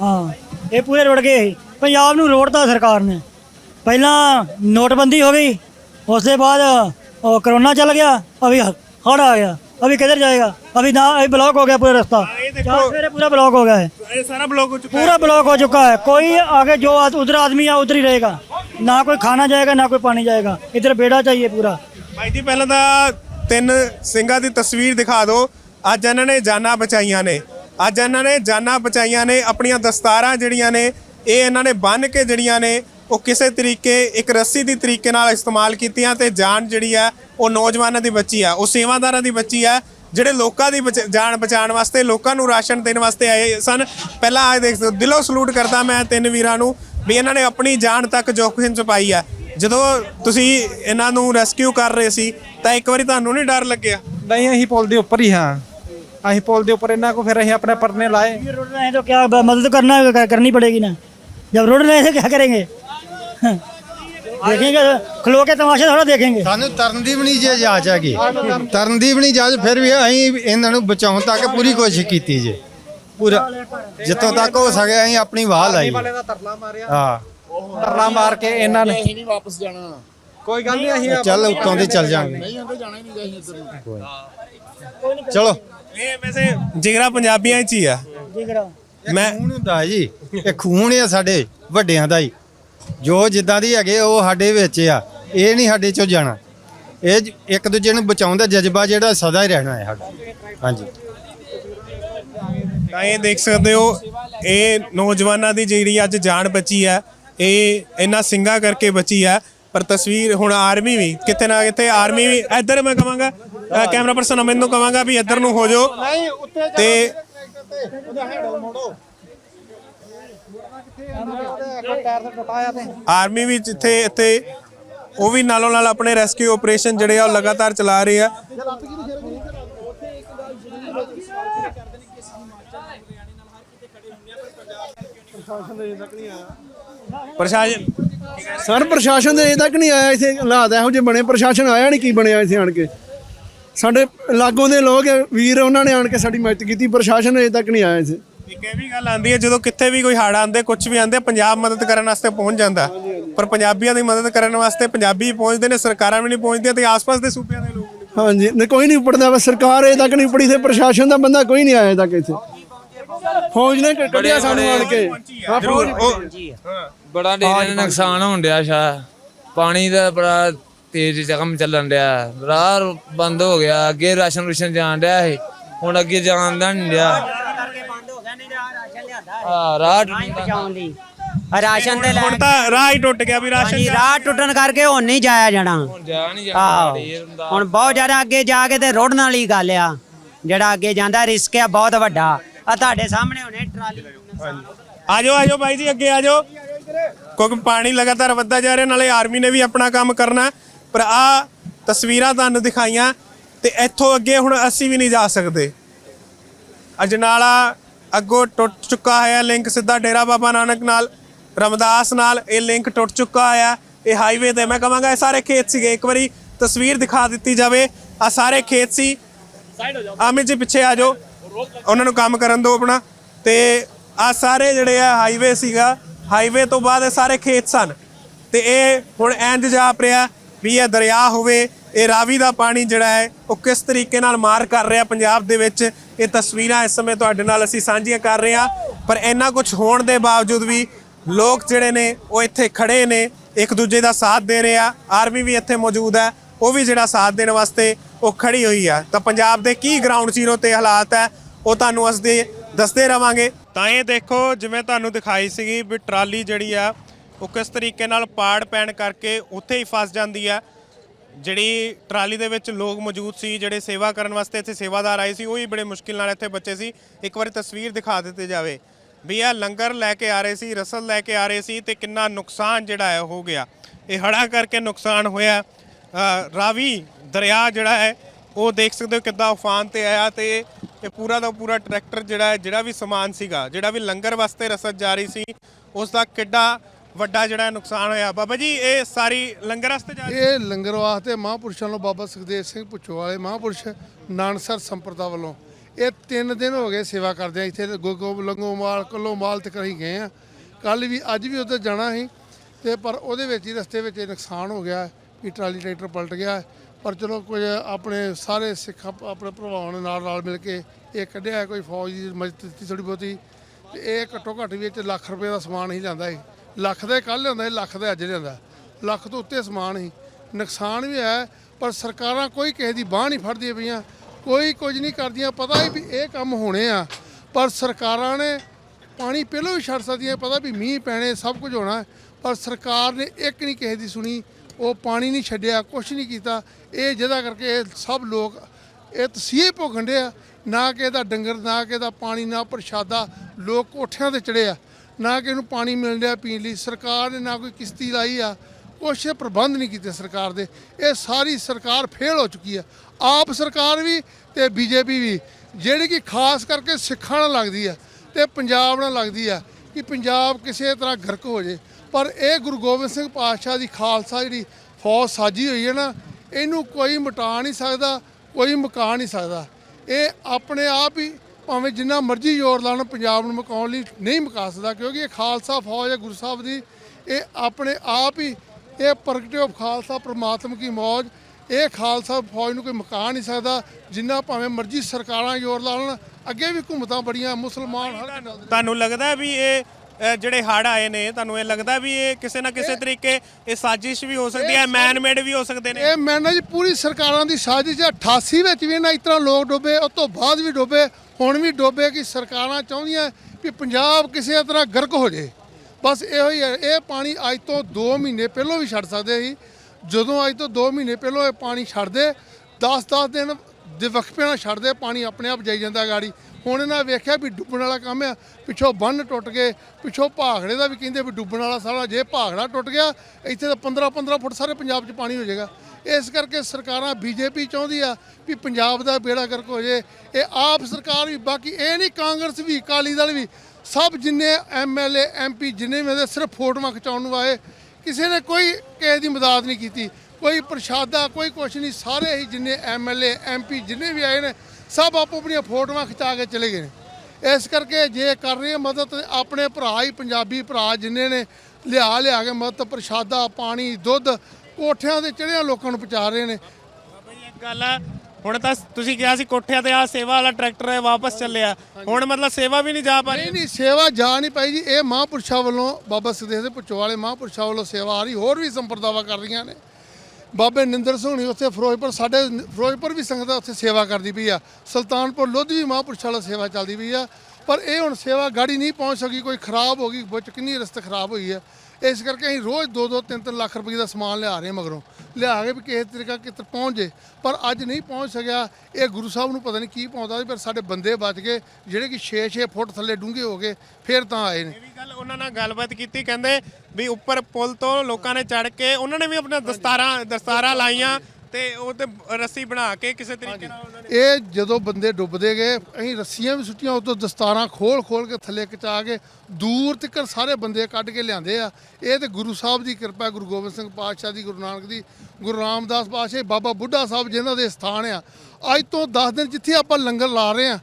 ਹਾਂ ਇਹ ਪੂਰੇ ਰੁੜ ਗਏ ਸੀ ਪੰਜਾਬ ਨੂੰ ਰੋੜਤਾ ਸਰਕਾਰ ਨੇ ਪਹਿਲਾਂ ਨੋਟਬੰਦੀ ਹੋ ਗਈ ਉਸ ਦੇ ਬਾਅਦ ਉਹ ਕਰੋਨਾ ਚੱਲ ਗਿਆ ਅਭੀ ਹੜ ਆ ਗਿਆ अभी किधर जाएगा अभी ना अभी ब्लॉक हो गया पूरा रास्ता ये देखो। चार सवेरे पूरा ब्लॉक हो गया है ਇਹ ਸਾਰਾ ਬਲੌਕ ਹੋ ਚੁੱਕਾ पूरा ब्लॉक हो चुका है कोई आगे जो आद- उधर आदमी है उधर ही रहेगा ਨਾ ਕੋਈ ਖਾਣਾ ਜਾਏਗਾ, ਨਾ ਕੋਈ ਪਾਣੀ ਜਾਏਗਾ। ਇਧਰ ਬੇੜਾ ਚਾਹੀਏ ਪੂਰਾ। ਭਾਈ ਜੀ, ਪਹਿਲਾਂ ਤਾਂ ਤਿੰਨ ਸਿੰਘਾਂ ਦੀ ਤਸਵੀਰ ਦਿਖਾ ਦਿਓ। ਅੱਜ ਇਹਨਾਂ ਨੇ ਜਾਨਾਂ ਬਚਾਈਆਂ ਨੇ। ਅੱਜ ਇਹਨਾਂ ਨੇ ਜਾਨਾਂ ਬਚਾਈਆਂ ਨੇ, ਆਪਣੀਆਂ ਦਸਤਾਰਾਂ ਜਿਹੜੀਆਂ ਨੇ, ਇਹ ਇਹਨਾਂ ਨੇ ਬੰਨ ਕੇ ਜਿਹੜੀਆਂ ਨੇ, ਉਹ ਕਿਸੇ ਤਰੀਕੇ, ਇੱਕ ਰੱਸੀ ਦੀ ਤਰੀਕੇ ਨਾਲ ਇਸਤੇਮਾਲ ਕੀਤੀਆਂ ਤੇ ਜਾਨ ਜਿਹੜੀ ਆ, ਉਹ ਨੌਜਵਾਨਾਂ ਦੀ ਬੱਚੀ ਆ। ਉਹ ਸੇਵਾਦਾਰਾਂ ਦੀ ਬੱਚੀ ਆ, ਜਿਹੜੇ ਲੋਕਾਂ ਦੀ ਜਾਨ ਬਚਾਉਣ ਵਾਸਤੇ, ਲੋਕਾਂ ਨੂੰ ਰਾਸ਼ਨ ਦੇਣ ਵਾਸਤੇ ਆਏ ਸਨ। ਪਹਿਲਾਂ ਆ ਦੇਖ ਦਿਲੋਂ, ਸਲੂਟ ਕਰਦਾ ਮੈਂ ਤਿੰਨ ਵੀਰਾਂ ਨੂੰ। ਵੀ ਇਹਨਾਂ ਨੇ ਆਪਣੀ ਜਾਨ ਤੱਕ ਜੋਖਿਮ ਚ ਪਾਈ ਆ ਜਦੋਂ ਤੁਸੀਂ ਇਹਨਾਂ ਨੂੰ ਰੈਸਕਿਊ ਕਰ ਰਹੇ ਸੀ ਤਾਂ ਇੱਕ ਵਾਰੀ ਤੁਹਾਨੂੰ ਨਹੀਂ ਡਰ ਲੱਗਿਆ ਨਹੀਂ ਅਸੀਂ ਪੁਲ ਦੇ ਉੱਪਰ ਹੀ ਹਾਂ ਅਸੀਂ ਪੁਲ ਦੇ ਉੱਪਰ ਇਹਨਾਂ ਕੋ ਫਿਰ ਅਸੀਂ ਆਪਣੇ ਪਰਨੇ ਲਾਏ ये रोड रहे हैं तो क्या ब- मदद करना है करनी पड़ेगी ना जब रोड रहे हैं तो क्या करेंगे देखेंगे खलो के तमाशे थोड़ा देखेंगे ਸਾਨੂੰ ਤਰਨ ਦੀ ਵੀ ਨਹੀਂ ਜੇ ਜਾਚ ਹੈਗੀ ਤਰਨ ਦੀ ਵੀ ਨਹੀਂ ਜਾਚ ਫਿਰ ਵੀ ਅਸੀਂ ਇਹਨਾਂ ਨੂੰ ਬਚਾਉਣ ਤੱਕ ਪੂਰੀ ਕੋਸ਼ਿਸ਼ ਕੀਤੀ ਜੇ ਪੂਰਾ ਜਿੱਥੋਂ ਤੱਕ ਹੋ ਸਕਿਆ ਅਸੀਂ ਆਪਣੀ ਵਾਹ ਲਾਈ। ਤਰਲਾ ਮਾਰ ਕੇ ਇਹਨਾਂ ਨੇ ਨਹੀਂ ਵਾਪਸ ਜਾਣਾ। ਕੋਈ ਗੱਲ ਨਹੀਂ ਅਸੀਂ ਚੱਲ ਉੱਤੋਂ ਦੀ ਚੱਲ ਜਾਾਂਗੇ ਨਹੀਂ ਅੰਦਰ ਜਾਣਾ ਹੀ ਨਹੀਂ ਜਾਈ ਇੱਧਰ ਨੂੰ। ਚਲੋ। ਇਹ ਵੈਸੇ ਜਿਗਰਾ ਪੰਜਾਬੀਆਂ ਚ ਹੀ ਆ। ਜਿਗਰਾ। ਮੈਂ ਖੂਨ ਦਾ ਜੀ। ਇਹ ਖੂਨ ਆ ਸਾਡੇ ਵੱਡਿਆਂ ਦਾ ਹੀ। ਜੋ ਜਿੱਦਾਂ ਦੀ ਹੈਗੇ ਉਹ ਸਾਡੇ ਵਿੱਚ ਆ। ਇਹ ਨਹੀਂ ਸਾਡੇ ਚੋਂ ਜਾਣਾ। ਇਹ ਇੱਕ ਦੂਜੇ ਨੂੰ ਬਚਾਉਣ ਦਾ ਜਜ਼ਬਾ ਜਿਹੜਾ ਸਦਾ ਹੀ ਰਹਿਣਾ ਹੈ ਸਾਡਾ। ਹਾਂਜੀ। ਤਾਂ ਇਹ ਦੇਖ ਸਕਦੇ ਹੋ ਇਹ ਨੌਜਵਾਨਾਂ ਦੀ ਜਿਹੜੀ ਅੱਜ ਜਾਨ ਬਚੀ ਹੈ ਇਹ ਇਹਨਾਂ ਸਿੰਘਾਂ ਕਰਕੇ ਬਚੀ ਹੈ। ਪਰ ਤਸਵੀਰ ਹੁਣ ਆਰਮੀ ਵੀ ਕਿਤੇ ਨਾ ਕਿਤੇ ਆਰਮੀ ਵੀ ਇੱਧਰ ਮੈਂ ਕਹਾਂਗਾ ਅ, ਕੈਮਰਾ ਪਰਸਨ ਅਮਿਤ ਨੂੰ ਕਹਾਂਗਾ ਵੀ ਇੱਧਰ ਨੂੰ ਹੋ ਜਾਓ। ਨਹੀਂ ਉੱਤੇ ਤੇ ਉਹਦਾ ਹੈਡ ਮੋੜੋ ਟਾਇਰ ਤੇ ਟੁੱਟਾਇਆ ਤੇ ਆਰਮੀ ਵੀ ਜਿੱਥੇ ਇੱਥੇ ਉਹ ਵੀ ਨਾਲੋਂ ਨਾਲ ਆਪਣੇ ਰੈਸਕਿਊ ਆਪਰੇਸ਼ਨ ਜਿਹੜੇ ਆ ਉਹ ਲਗਾਤਾਰ ਚਲਾ ਰਹੇ ਆ। ਪ੍ਰਸ਼ਾਸਨ ਸਰ ਪ੍ਰਸ਼ਾਸਨ ਦੇ ਤੱਕ ਨਹੀਂ ਆਇਆ ਇੱਥੇ ਹਾਲਾਤ ਇਹੋ ਜਿਹੇ ਬਣੇ ਪ੍ਰਸ਼ਾਸਨ ਆਇਆ ਨਹੀਂ ਕੀ ਬਣਿਆ ਇੱਥੇ ਆਣ ਕੇ? ਸਾਡੇ ਲਾਗੋਂ ਦੇ ਲੋਕ ਵੀਰ ਉਹਨਾਂ ਨੇ ਆਣ ਕੇ ਸਾਡੀ ਮਦਦ ਕੀਤੀ ਪ੍ਰਸ਼ਾਸਨ ਅਜੇ ਤੱਕ ਨਹੀਂ ਆਇਆ ਇੱਥੇ। ਇੱਕ ਇਹ ਵੀ ਗੱਲ ਆਂਦੀ ਹੈ ਜਦੋਂ ਕਿੱਥੇ ਵੀ ਕੋਈ ਹੜ ਆਂਦੇ ਕੁਝ ਵੀ ਆਂਦੇ ਪੰਜਾਬ ਮਦਦ ਕਰਨ ਵਾਸਤੇ ਪਹੁੰਚ ਜਾਂਦਾ। ਪਰ ਪੰਜਾਬੀਆਂ ਦੀ ਮਦਦ ਕਰਨ ਵਾਸਤੇ ਪੰਜਾਬੀ ਪਹੁੰਚਦੇ ਨੇ ਸਰਕਾਰਾਂ ਵੀ ਨਹੀਂ ਪਹੁੰਚਦੀਆਂ ਤੇ ਆਸ-ਪਾਸ ਦੇ ਸੂਬਿਆਂ ਦੇ ਲੋਕ। ਹਾਂਜੀ ਨਹੀਂ ਕੋਈ ਨਹੀਂ ਉੱਪੜਦਾ ਬਸ ਸਰਕਾਰ ਅਜੇ ਤੱਕ ਨਹੀਂ ਉੱਪੜੀ ਤੇ ਪ੍ਰਸ਼ਾਸਨ ਦਾ ਬੰਦਾ ਕੋਈ ਨਹੀਂ ਆਇਆ ਤੱਕ ਇੱਥੇ। ਫੌਜ ਨੇ ਕੱਢਿਆ ਸਾਨੂੰ ਆਣ ਕੇ। ਹਾਂ ਜ਼ਰੂਰ ਉਹ ਬੜਾ ਡੇਰੇ ਦਾ ਨੁਕਸਾਨ ਹੋਣ ਡਿਆ ਸ਼ਾ। ਪਾਣੀ ਦਾ ਬੜਾ ਤੇਜ਼ ਕੰਮ ਚੱਲਣ ਡਿਆ। ਰਾਹ ਬੰਦ ਹੋ ਗਿਆ ਅੱਗੇ ਰਾਸ਼ਨ ਰੁਸ਼ਨ ਜਾਣ ਡਿਆ ਸੀ। ਹੁਣ ਅੱਗੇ ਜਾਣ ਦਾ ਨਹੀਂ ਡਿਆ। ਆ ਰਾਹ ਟੁੱਟਣ ਬਚਾਉਣ ਲਈ। ਰਾਸ਼ਨ ਦੇ ਲੈ ਹੁਣ ਤਾਂ ਰਾਹ ਹੀ ਟੁੱਟ ਗਿਆ ਵੀ ਰਾਸ਼ਨ ਹਾਂਜੀ ਰਾਹ ਟੁੱਟਣ ਕਰਕੇ ਹੁਣ ਨਹੀਂ ਜਾਇਆ ਜਾਣਾ। ਜਾ ਨਹੀਂ ਆਹੋ। ਹੁਣ ਬਹੁਤ ਜ਼ਿਆਦਾ ਅੱਗੇ ਜਾ ਕੇ ਤੇ ਰੋੜਨ ਵਾਲੀ ਗੱਲ ਆ। ਜਿਹੜਾ ਅੱਗੇ ਜਾਂਦਾ ਰਿਸਕ ਆ ਬਹੁਤ ਵੱਡਾ। ਆ ਤੁਹਾਡੇ ਸਾਹਮਣੇ ਹੁਣੇ ਟਰਾਲੀ। ਆਜੋ ਆਜੋ ਬਾਈ ਜੀ ਅੱਗੇ ਆਜੋ। ਕਿਉਂਕਿ ਪਾਣੀ ਲਗਾਤਾਰ ਵੱਧਦਾ ਜਾ ਰਿਹਾ ਨਾਲੇ ਆਰਮੀ ਨੇ ਵੀ ਆਪਣਾ ਕੰਮ ਕਰਨਾ। ਪਰ ਆ ਤਸਵੀਰਾਂ ਤੁਹਾਨੂੰ ਦਿਖਾਈਆਂ ਤੇ ਇੱਥੋਂ ਅੱਗੇ ਹੁਣ ਅਸੀਂ ਵੀ ਨਹੀਂ ਜਾ ਸਕਦੇ। ਅਜਨਾਲਾ ਅੱਗੋਂ ਟੁੱਟ ਚੁੱਕਾ ਹੈ ਲਿੰਕ ਸਿੱਧਾ ਡੇਰਾ ਬਾਬਾ ਨਾਨਕ ਨਾਲ ਰਮਦਾਸ ਨਾਲ ਇਹ ਲਿੰਕ ਟੁੱਟ ਚੁੱਕਾ ਆ ਇਹ ਹਾਈਵੇ ਤੇ। ਮੈਂ ਕਹਾਂਗਾ ਇਹ ਸਾਰੇ ਖੇਤ ਸੀਗੇ ਇੱਕ ਵਾਰੀ ਤਸਵੀਰ ਦਿਖਾ ਦਿੱਤੀ ਜਾਵੇ। ਆ ਸਾਰੇ ਖੇਤ ਸੀ। ਆਮਿਰ ਜੀ ਪਿੱਛੇ ਆ ਜਾਓ। ਉਹਨਾਂ ਨੂੰ ਕੰਮ ਕਰਨ ਦਿਓ ਆਪਣਾ। ਤੇ ਆ ਸਾਰੇ ਜਿਹੜੇ ਆ ਹਾਈਵੇ ਸੀਗਾ ਹਾਈਵੇ ਤੋਂ ਬਾਅਦ ਇਹ ਸਾਰੇ ਖੇਤ ਸਨ। ਤੇ ਇਹ ਹੁਣ ਇੰਜ ਜਾਪ ਰਿਹਾ ਵੀ ਇਹ ਦਰਿਆ ਹੋਵੇ, ਇਹ ਰਾਵੀ ਦਾ ਪਾਣੀ ਜਿਹੜਾ ਹੈ, ਉਹ ਕਿਸ ਤਰੀਕੇ ਨਾਲ ਮਾਰ ਕਰ ਰਿਹਾ ਪੰਜਾਬ ਦੇ ਵਿੱਚ। ਇਹ ਤਸਵੀਰਾਂ ਇਸ ਸਮੇਂ ਤੁਹਾਡੇ ਨਾਲ ਅਸੀਂ ਸਾਂਝੀਆਂ ਕਰ ਰਹੇ ਹਾਂ। ਪਰ ਇੰਨਾ ਕੁਝ ਹੋਣ ਦੇ ਬਾਵਜੂਦ ਵੀ ਲੋਕ ਜਿਹੜੇ ਨੇ, ਉਹ ਇੱਥੇ ਖੜੇ ਨੇ, ਇੱਕ ਦੂਜੇ ਦਾ ਸਾਥ ਦੇ ਰਹੇ ਆ। ਆਰਮੀ ਵੀ ਇੱਥੇ ਮੌਜੂਦ ਹੈ, ਉਹ ਵੀ ਜਿਹੜਾ ਸਾਥ ਦੇਣ ਵਾਸਤੇ ਉਹ ਖੜੀ ਹੋਈ ਆ। ਤਾਂ ਪੰਜਾਬ ਦੇ ਕੀ ਗਰਾਊਂਡ ਜ਼ੀਰੋ ਤੇ ਹਾਲਾਤ ਹੈ ਉਹ ਤੁਹਾਨੂੰ ਅਸੀਂ ਦੱਸਦੇ ਰਵਾਂਗੇ। ਤਾਂ ਇਹ ਦੇਖੋ, ਜਿਵੇਂ ਤੁਹਾਨੂੰ ਦਿਖਾਈ ਸੀਗੀ ਵੀ ਟਰਾਲੀ ਜਿਹੜੀ ਆ, ਉਹ ਕਿਸ ਤਰੀਕੇ ਨਾਲ ਪਾੜ ਪੈਣ ਕਰਕੇ ਉੱਥੇ ਹੀ ਫਸ ਜਾਂਦੀ ਆ। ਜਿਹੜੀ ਟਰਾਲੀ ਦੇ ਵਿੱਚ ਲੋਕ ਮੌਜੂਦ ਸੀ, ਜਿਹੜੇ ਸੇਵਾ ਕਰਨ ਵਾਸਤੇ ਇੱਥੇ ਸੇਵਾਦਾਰ ਆਏ ਸੀ, ਉਹ ਹੀ ਬੜੇ ਮੁਸ਼ਕਿਲ ਨਾਲ ਇੱਥੇ ਬੱਚੇ ਸੀ। ਇੱਕ ਵਾਰੀ ਤਸਵੀਰ ਦਿਖਾ ਦਿੱਤੀ ਜਾਵੇ ਵੀ ਇਹ ਲੰਗਰ ਲੈ ਕੇ ਆ ਰਹੇ ਸੀ, ਰਸਲ ਲੈ ਕੇ ਆ ਰਹੇ ਸੀ ਤੇ ਕਿੰਨਾ ਨੁਕਸਾਨ ਜਿਹੜਾ ਹੈ, ਹੋ ਗਿਆ। ਇਹ ਹੜਾ ਕਰਕੇ ਨੁਕਸਾਨ ਹੋਇਆ। ਰਾਵੀ ਦਰਿਆ ਜਿਹੜਾ ਹੈ, ਉਹ ਦੇਖ ਸਕਦੇ ਹੋ ਕਿੱਦਾਂ ਉਫਾਨ ਤੇ ਆਇਆ ਤੇ ਇਹ ਪੂਰਾ ਦਾ ਪੂਰਾ ਟਰੈਕਟਰ ਜਿਹੜਾ ਜਿਹੜਾ ਵੀ ਸਮਾਨ ਸੀਗਾ, ਜਿਹੜਾ ਵੀ ਲੰਗਰ ਵਾਸਤੇ ਰਸਦ ਜਾ ਰਹੀ ਸੀ, ਉਸ ਦਾ ਕਿੱਡਾ ਵੱਡਾ ਜਿਹੜਾ ਨੁਕਸਾਨ ਹੋਇਆ। ਬਾਬਾ ਜੀ, ਇਹ ਸਾਰੀ ਲੰਗਰ ਵਾਸਤੇ ਜਾ ਰਹੀ ਇਹ ਲੰਗਰ ਵਾਸਤੇ ਮਹਾਂਪੁਰਸ਼ਾਂ ਨੂੰ ਬਾਬਾ ਸੁਖਦੇਵ ਸਿੰਘ ਪੁੱਛੋ ਵਾਲੇ ਮਹਾਂਪੁਰਸ਼ ਨਾਨਸਰ ਸੰਪਰਦਾ ਵੱਲੋਂ। ਇਹ ਤਿੰਨ ਦਿਨ ਹੋ ਗਏ ਸੇਵਾ ਕਰਦੇ ਆ, ਇੱਥੇ ਗੋਗੋ ਲੰਗੋਮਾਲ ਕੱਲੋਮਾਲ ਤੱਕ ਅਸੀਂ ਗਏ ਆ। ਕੱਲ ਵੀ, ਅੱਜ ਵੀ ਉੱਧਰ ਜਾਣਾ ਸੀ, ਤੇ ਪਰ ਉਹਦੇ ਵਿੱਚ ਹੀ ਰਸਤੇ ਵਿੱਚ ਇਹ ਨੁਕਸਾਨ ਹੋ ਗਿਆ, ਵੀ ਟਰਾਲੀ ਟਰੈਕਟਰ ਪਲਟ ਗਿਆ। ਪਰ ਚਲੋ ਕੁਝ ਆਪਣੇ ਸਾਰੇ ਸਿੱਖ ਆਪ- ਆਪਣੇ ਭਰਾਵਾਂ ਨੇ ਨਾਲ ਨਾਲ ਮਿਲ ਕੇ ਇਹ ਕੱਢਿਆ ਕੋਈ ਫੌਜ ਦੀ ਮਦਦ ਦਿੱਤੀ ਥੋੜੀ ਬਹੁਤੀ। ਤੇ ਇਹ ਘੱਟੋ ਘੱਟ ਵੀ ਇਹ 'ਚ ਲੱਖ ਰੁਪਏ ਦਾ ਸਮਾਨ ਹੀ ਲਿਆਂਦਾ ਸੀ। ਲੱਖ ਦਾ ਕੱਲ ਲਿਆਂਦਾ ਸੀ ਲੱਖ ਦਾ ਅੱਜ ਲਿਆਂਦਾ। ਲੱਖ ਤੋਂ ਉੱਤੇ ਸਮਾਨ ਸੀ। ਨੁਕਸਾਨ ਵੀ ਹੈ ਪਰ ਸਰਕਾਰਾਂ ਕੋਈ ਕਿਸੇ ਦੀ ਬਾਹ ਨਹੀਂ ਫੜਦੀਆਂ ਪਈਆਂ। ਕੋਈ ਕੁਝ ਨਹੀਂ ਕਰਦੀਆਂ ਪਤਾ ਹੀ ਵੀ ਇਹ ਕੰਮ ਹੋਣੇ ਆ। ਪਰ ਸਰਕਾਰਾਂ ਨੇ ਪਾਣੀ ਪਹਿਲਾਂ ਵੀ ਛੱਡ ਸਕਦੀਆਂ ਪਤਾ ਵੀ ਮੀਂਹ ਪੈਣੇ ਸਭ ਕੁਝ ਹੋਣਾ। ਹੈ, ਪਰ ਸਰਕਾਰ ਨੇ ਇੱਕ ਨਹੀਂ ਕਿਸੇ ਦੀ ਸੁਣੀ। ਉਹ ਪਾਣੀ ਨਹੀਂ ਛੱਡਿਆ ਕੁਝ ਨਹੀਂ ਕੀਤਾ। ਇਹ ਜਿਹਦਾ ਕਰਕੇ ਇਹ ਸਭ ਲੋਕ ਇਹ ਤਸੀਹੇ ਭੋਗਣ ਆ। ਨਾ ਕਿ ਇਹਦਾ ਡੰਗਰ, ਨਾ ਕਿ ਇਹਦਾ ਪਾਣੀ, ਨਾ ਪ੍ਰਸ਼ਾਦਾ, ਲੋਕ ਕੋਠਿਆਂ ਤੇ ਚੜੇ ਆ। ਨਾ ਕਿ ਇਹਨੂੰ ਪਾਣੀ ਮਿਲ ਰਿਹਾ ਪੀਣ ਲਈ। ਸਰਕਾਰ ਨੇ ਨਾ ਕੋਈ ਕਿਸ਼ਤੀ ਲਾਈ ਆ, ਕੁਛ ਪ੍ਰਬੰਧ ਨਹੀਂ ਕੀਤੇ ਸਰਕਾਰ ਦੇ। ਇਹ ਸਾਰੀ ਸਰਕਾਰ ਫੇਲ ਹੋ ਚੁੱਕੀ ਆ। ਆਪ ਸਰਕਾਰ ਵੀ ਤੇ ਬੀਜੇਪੀ ਵੀ, ਜਿਹੜੀ ਕਿ ਖਾਸ ਕਰਕੇ ਸਿੱਖਾਂ ਨਾਲ ਲੱਗਦੀ ਆ ਤੇ ਪੰਜਾਬ ਨਾਲ ਲੱਗਦੀ ਆ ਕਿ ਪੰਜਾਬ ਕਿਸੇ ਤਰ੍ਹਾਂ ਗਰਕ ਹੋ ਜੇ। ਪਰ ਇਹ ਗੁਰੂ ਗੋਬਿੰਦ ਸਿੰਘ ਪਾਤਸ਼ਾਹ ਦੀ ਖਾਲਸਾ ਜਿਹੜੀ ਫੌਜ ਸਾਜੀ ਹੋਈ ਹੈ ਨਾ, ਇਹਨੂੰ ਕੋਈ ਮਿਟਾ ਨਹੀਂ ਸਕਦਾ, ਕੋਈ ਮੁਕਾ ਨਹੀਂ ਸਕਦਾ। ਇਹ ਆਪਣੇ ਆਪ ਹੀ ਭਾਵੇਂ ਜਿੰਨਾ ਮਰਜ਼ੀ ਜ਼ੋਰ ਲਾਉਣ, ਪੰਜਾਬ ਨੂੰ ਮਕਾਉਣ ਲਈ ਨਹੀਂ ਮੁਕਾ ਸਕਦਾ, ਕਿਉਂਕਿ ਇਹ ਖਾਲਸਾ ਫੌਜ ਹੈ ਗੁਰੂ ਸਾਹਿਬ ਦੀ। ਇਹ ਆਪਣੇ ਆਪ ਹੀ ਇਹ ਪ੍ਰਗਟਿਓ ਖਾਲਸਾ, ਪ੍ਰਮਾਤਮ ਕੀ ਮੌਜ, ਇਹ ਖਾਲਸਾ ਫੌਜ ਨੂੰ ਕੋਈ ਮਕਾ ਨਹੀਂ ਸਕਦਾ, ਜਿੰਨਾ ਭਾਵੇਂ ਮਰਜ਼ੀ ਸਰਕਾਰਾਂ ਜ਼ੋਰ ਲਾਉਣ ਅੱਗੇ ਵੀ ਘੁੰਮਤਾਂ ਬੜੀਆਂ ਮੁਸਲਮਾਨ ਤੁਹਾਨੂੰ ਲੱਗਦਾ ਵੀ ਇਹ ਜਿਹੜੇ ਹੜ ਆਏ ਨੇ ਤੁਹਾਨੂੰ ਇਹ ਲੱਗਦਾ ਵੀ ਇਹ ਕਿਸੇ ਨਾ ਕਿਸੇ ਤਰੀਕੇ ਇਹ ਸਾਜ਼ਿਸ਼ ਵੀ ਹੋ ਸਕਦੀ ਹੈ ਮੈਨ ਮੇਡ ਵੀ ਹੋ ਸਕਦੇ ਨੇ? ਇਹ ਮੈਨਾਂ ਜੀ ਪੂਰੀ ਸਰਕਾਰਾਂ ਦੀ ਸਾਜ਼ਿਸ਼ ਹੈ। 88 ਵਿੱਚ ਵੀ ਨਾ ਇਸ ਤਰ੍ਹਾਂ ਲੋਕ ਡੁੱਬੇ ਉਸ ਤੋਂ ਬਾਅਦ ਵੀ ਡੁੱਬੇ ਹੁਣ ਵੀ ਡੁੱਬੇ ਕਿ ਸਰਕਾਰਾਂ ਚਾਹੁੰਦੀਆਂ ਵੀ ਪੰਜਾਬ ਕਿਸੇ ਤਰ੍ਹਾਂ ਗਰਕ ਹੋ ਜੇ ਬਸ ਇਹੋ ਹੀ ਹੈ ਇਹ ਪਾਣੀ ਅੱਜ ਤੋਂ 2 ਮਹੀਨੇ ਪਹਿਲਾਂ ਵੀ ਛੱਡ ਸਕਦੇ ਸੀ। ਜਦੋਂ ਅੱਜ ਤੋਂ 2 ਮਹੀਨੇ ਪਹਿਲਾਂ ਇਹ ਪਾਣੀ ਛੱਡਦੇ 10-10 ਦਿਨ ਦੇ ਵਕਫੇ ਨਾਲ ਛੱਡਦੇ ਪਾਣੀ ਆਪਣੇ ਆਪ ਜਾਈ ਜਾਂਦਾ ਗਾੜੀ। ਹੁਣ ਇਹਨਾਂ ਵੇਖਿਆ ਵੀ ਡੁੱਬਣ ਵਾਲਾ ਕੰਮ ਆ, ਪਿੱਛੋਂ ਬੰਨ ਟੁੱਟ ਗਏ, ਪਿੱਛੋਂ ਭਾਖੜੇ ਦਾ ਵੀ ਕਹਿੰਦੇ ਵੀ ਡੁੱਬਣ ਵਾਲਾ ਸਾਰਾ, ਜੇ ਭਾਖੜਾ ਟੁੱਟ ਗਿਆ, ਇੱਥੇ ਤਾਂ 15-15 ਫੁੱਟ ਸਾਰੇ ਪੰਜਾਬ 'ਚ ਪਾਣੀ ਹੋ ਜਾਏਗਾ। ਇਸ ਕਰਕੇ ਸਰਕਾਰਾਂ ਬੀਜੇਪੀ ਚਾਹੁੰਦੀ ਆ ਵੀ ਪੰਜਾਬ ਦਾ ਬੇੜਾ ਗਰਕ ਹੋ ਜੇ ਇਹ ਆਪ ਸਰਕਾਰ ਵੀ, ਬਾਕੀ ਇਹ ਨਹੀਂ ਕਾਂਗਰਸ ਵੀ, ਅਕਾਲੀ ਦਲ ਵੀ, ਸਭ ਜਿੰਨੇ ਐਮਐਲਏ ਐਮਪੀ ਜਿੰਨੇ ਵੀ ਇਹਦੇ ਸਿਰਫ ਫੋਟੋਆਂ ਖਿਚਾਉਣ ਨੂੰ ਆਏ। ਕਿਸੇ ਨੇ ਕੋਈ ਕਿਸੇ ਦੀ ਮਦਦ ਨਹੀਂ ਕੀਤੀ। ਕੋਈ ਪ੍ਰਸ਼ਾਦਾ, ਕੋਈ ਕੁਛ ਨਹੀਂ, ਸਾਰੇ ਹੀ ਜਿੰਨੇ ਐਮਐਲਏ ਐਮਪੀ ਜਿੰਨੇ ਵੀ ਆਏ ਨੇ ਸਭ ਆਪੋ ਆਪਣੀਆਂ ਫੋਟੋਆਂ ਖਿਚਾ ਕੇ ਚਲੇ ਗਏ ਨੇ। ਇਸ ਕਰਕੇ ਜੇ ਕਰ ਰਹੇ ਮਦਦ ਆਪਣੇ ਭਰਾ ਹੀ ਪੰਜਾਬੀ ਭਰਾ ਜਿੰਨੇ ਨੇ ਲਿਆ ਲਿਆ ਕੇ ਮਦਦ ਪ੍ਰਸ਼ਾਦਾ ਪਾਣੀ ਦੁੱਧ ਕੋਠਿਆਂ ਦੇ ਚੜ੍ਹਿਆਂ ਲੋਕਾਂ ਨੂੰ ਪਹੁੰਚਾ ਰਹੇ ਨੇ। ਗੱਲ ਆ ਹੁਣ ਤਾਂ ਤੁਸੀਂ ਕਿਹਾ ਸੀ ਕੋਠਿਆਂ ਤੇ ਆ ਸੇਵਾ ਵਾਲਾ ਟਰੈਕਟਰ ਹੈ ਵਾਪਸ ਚੱਲਿਆ। ਹੁਣ ਮਤਲਬ ਸੇਵਾ ਵੀ ਨਹੀਂ ਜਾ ਪਾ ਰਹੀ। ਨਹੀਂ ਨਹੀਂ ਸੇਵਾ ਜਾ ਨਹੀਂ ਪਾਈ ਜੀ। ਇਹ ਮਹਾਂਪੁਰਸ਼ਾਂ ਵੱਲੋਂ ਬਾਬਾ ਸੁਖਦੇਵ ਦੇ ਪੁੱਛੋ ਵਾਲੇ ਮਹਾਂਪੁਰਸ਼ਾਂ ਵੱਲੋਂ ਸੇਵਾ ਆ ਰਹੀ ਹੋਰ ਵੀ ਸੰਪਰਦਾਵਾਂ ਕਰ ਰਹੀਆਂ ਨੇ। ਬਾਬੇ ਨਿੰਦਰ ਸੋਹਣੀ ਉੱਥੇ ਫਿਰੋਜ਼ਪੁਰ, ਸਾਡੇ ਫਿਰੋਜ਼ਪੁਰ ਵੀ ਸੰਗਤ ਉੱਥੇ ਸੇਵਾ ਕਰਦੀ ਪਈ ਆ। ਸੁਲਤਾਨਪੁਰ ਲੋਧੀ ਵੀ ਮਹਾਂਪੁਰਸ਼ਾਂ ਵਾਲਾ ਸੇਵਾ ਚੱਲਦੀ ਪਈ ਆ। ਪਰ ਇਹ ਹੁਣ ਸੇਵਾ ਗਾੜੀ ਨਹੀਂ ਪਹੁੰਚ ਸਕੀ, ਕੋਈ ਖਰਾਬ ਹੋ ਗਈ ਵਿੱਚ ਕਿੰਨੀ ਰਸਤੇ ਖਰਾਬ ਹੋਈ ਹੈ। ਇਸ ਕਰਕੇ ਅਸੀਂ ਰੋਜ਼ 2-2 3-3 ਲੱਖ ਰੁਪਏ ਦਾ ਸਮਾਨ ਲਿਆ ਰਹੇ ਮਗਰੋਂ। ਲਿਆ ਕੇ ਵੀ ਕਿਸੇ ਤਰੀਕਾ ਕਿਤੇ ਪਹੁੰਚ ਜੇ ਪਰ ਅੱਜ ਨਹੀਂ ਪਹੁੰਚ ਸਕਿਆ। ਇਹ ਗੁਰੂ ਸਾਹਿਬ ਨੂੰ ਪਤਾ ਨਹੀਂ ਕੀ ਪਾਉਂਦਾ ਸੀ, ਪਰ ਸਾਡੇ ਬੰਦੇ ਬਚ ਗਏ, ਜਿਹੜੇ ਕਿ 6-6 ਫੁੱਟ ਥੱਲੇ ਡੂੰਘੇ ਹੋ ਗਏ, ਫਿਰ ਤਾਂ ਆਏ ਨੇ। ਇਹ ਵੀ ਗੱਲ ਉਹਨਾਂ ਨਾਲ ਗੱਲਬਾਤ ਕੀਤੀ, ਕਹਿੰਦੇ ਵੀ ਉੱਪਰ ਪੁਲ ਤੋਂ ਲੋਕਾਂ ਨੇ ਚੜ ਕੇ ਉਹਨਾਂ ਨੇ ਵੀ ਆਪਣਾ ਦਸਤਾਰਾਂ ਦਸਤਾਰਾਂ ਲਾਈਆਂ ਤੇ ਉਹ ਤੇ ਰੱਸੀ ਬਣਾ ਕੇ ਕਿਸੇ ਤਰੀਕੇ ਨਾਲ ਉਹਨਾਂ ਨੇ ਇਹ ਜਦੋਂ ਬੰਦੇ ਡੁੱਬਦੇ ਗਏ, ਅਸੀਂ ਰੱਸੀਆਂ ਵੀ ਸੁੱਟੀਆਂ ਉਤੋਂ ਦਸਤਾਰਾਂ ਖੋਲ ਖੋਲ ਕੇ ਥੱਲੇ ਖਿਚਾ ਕੇ ਦੂਰ ਤੱਕ ਸਾਰੇ ਬੰਦੇ ਕੱਢ ਕੇ ਲਿਆਂਦੇ ਆ। ਇਹ ਤੇ ਗੁਰੂ ਸਾਹਿਬ ਦੀ ਕਿਰਪਾ, ਗੁਰੂ ਗੋਬਿੰਦ ਸਿੰਘ ਪਾਤਸ਼ਾਹ ਦੀ, ਗੁਰੂ ਨਾਨਕ ਦੀ, ਗੁਰੂ ਰਾਮਦਾਸ ਪਾਤਸ਼ਾਹ ਬਾਬਾ ਬੁੱਢਾ ਸਾਹਿਬ ਜਿਨ੍ਹਾਂ ਦੇ ਸਥਾਨ ਆ। ਅੱਜ ਤੋਂ 10 ਦਿਨ ਜਿੱਥੇ ਆਪਾਂ ਲੰਗਰ ਲਾ ਰਹੇ ਆ,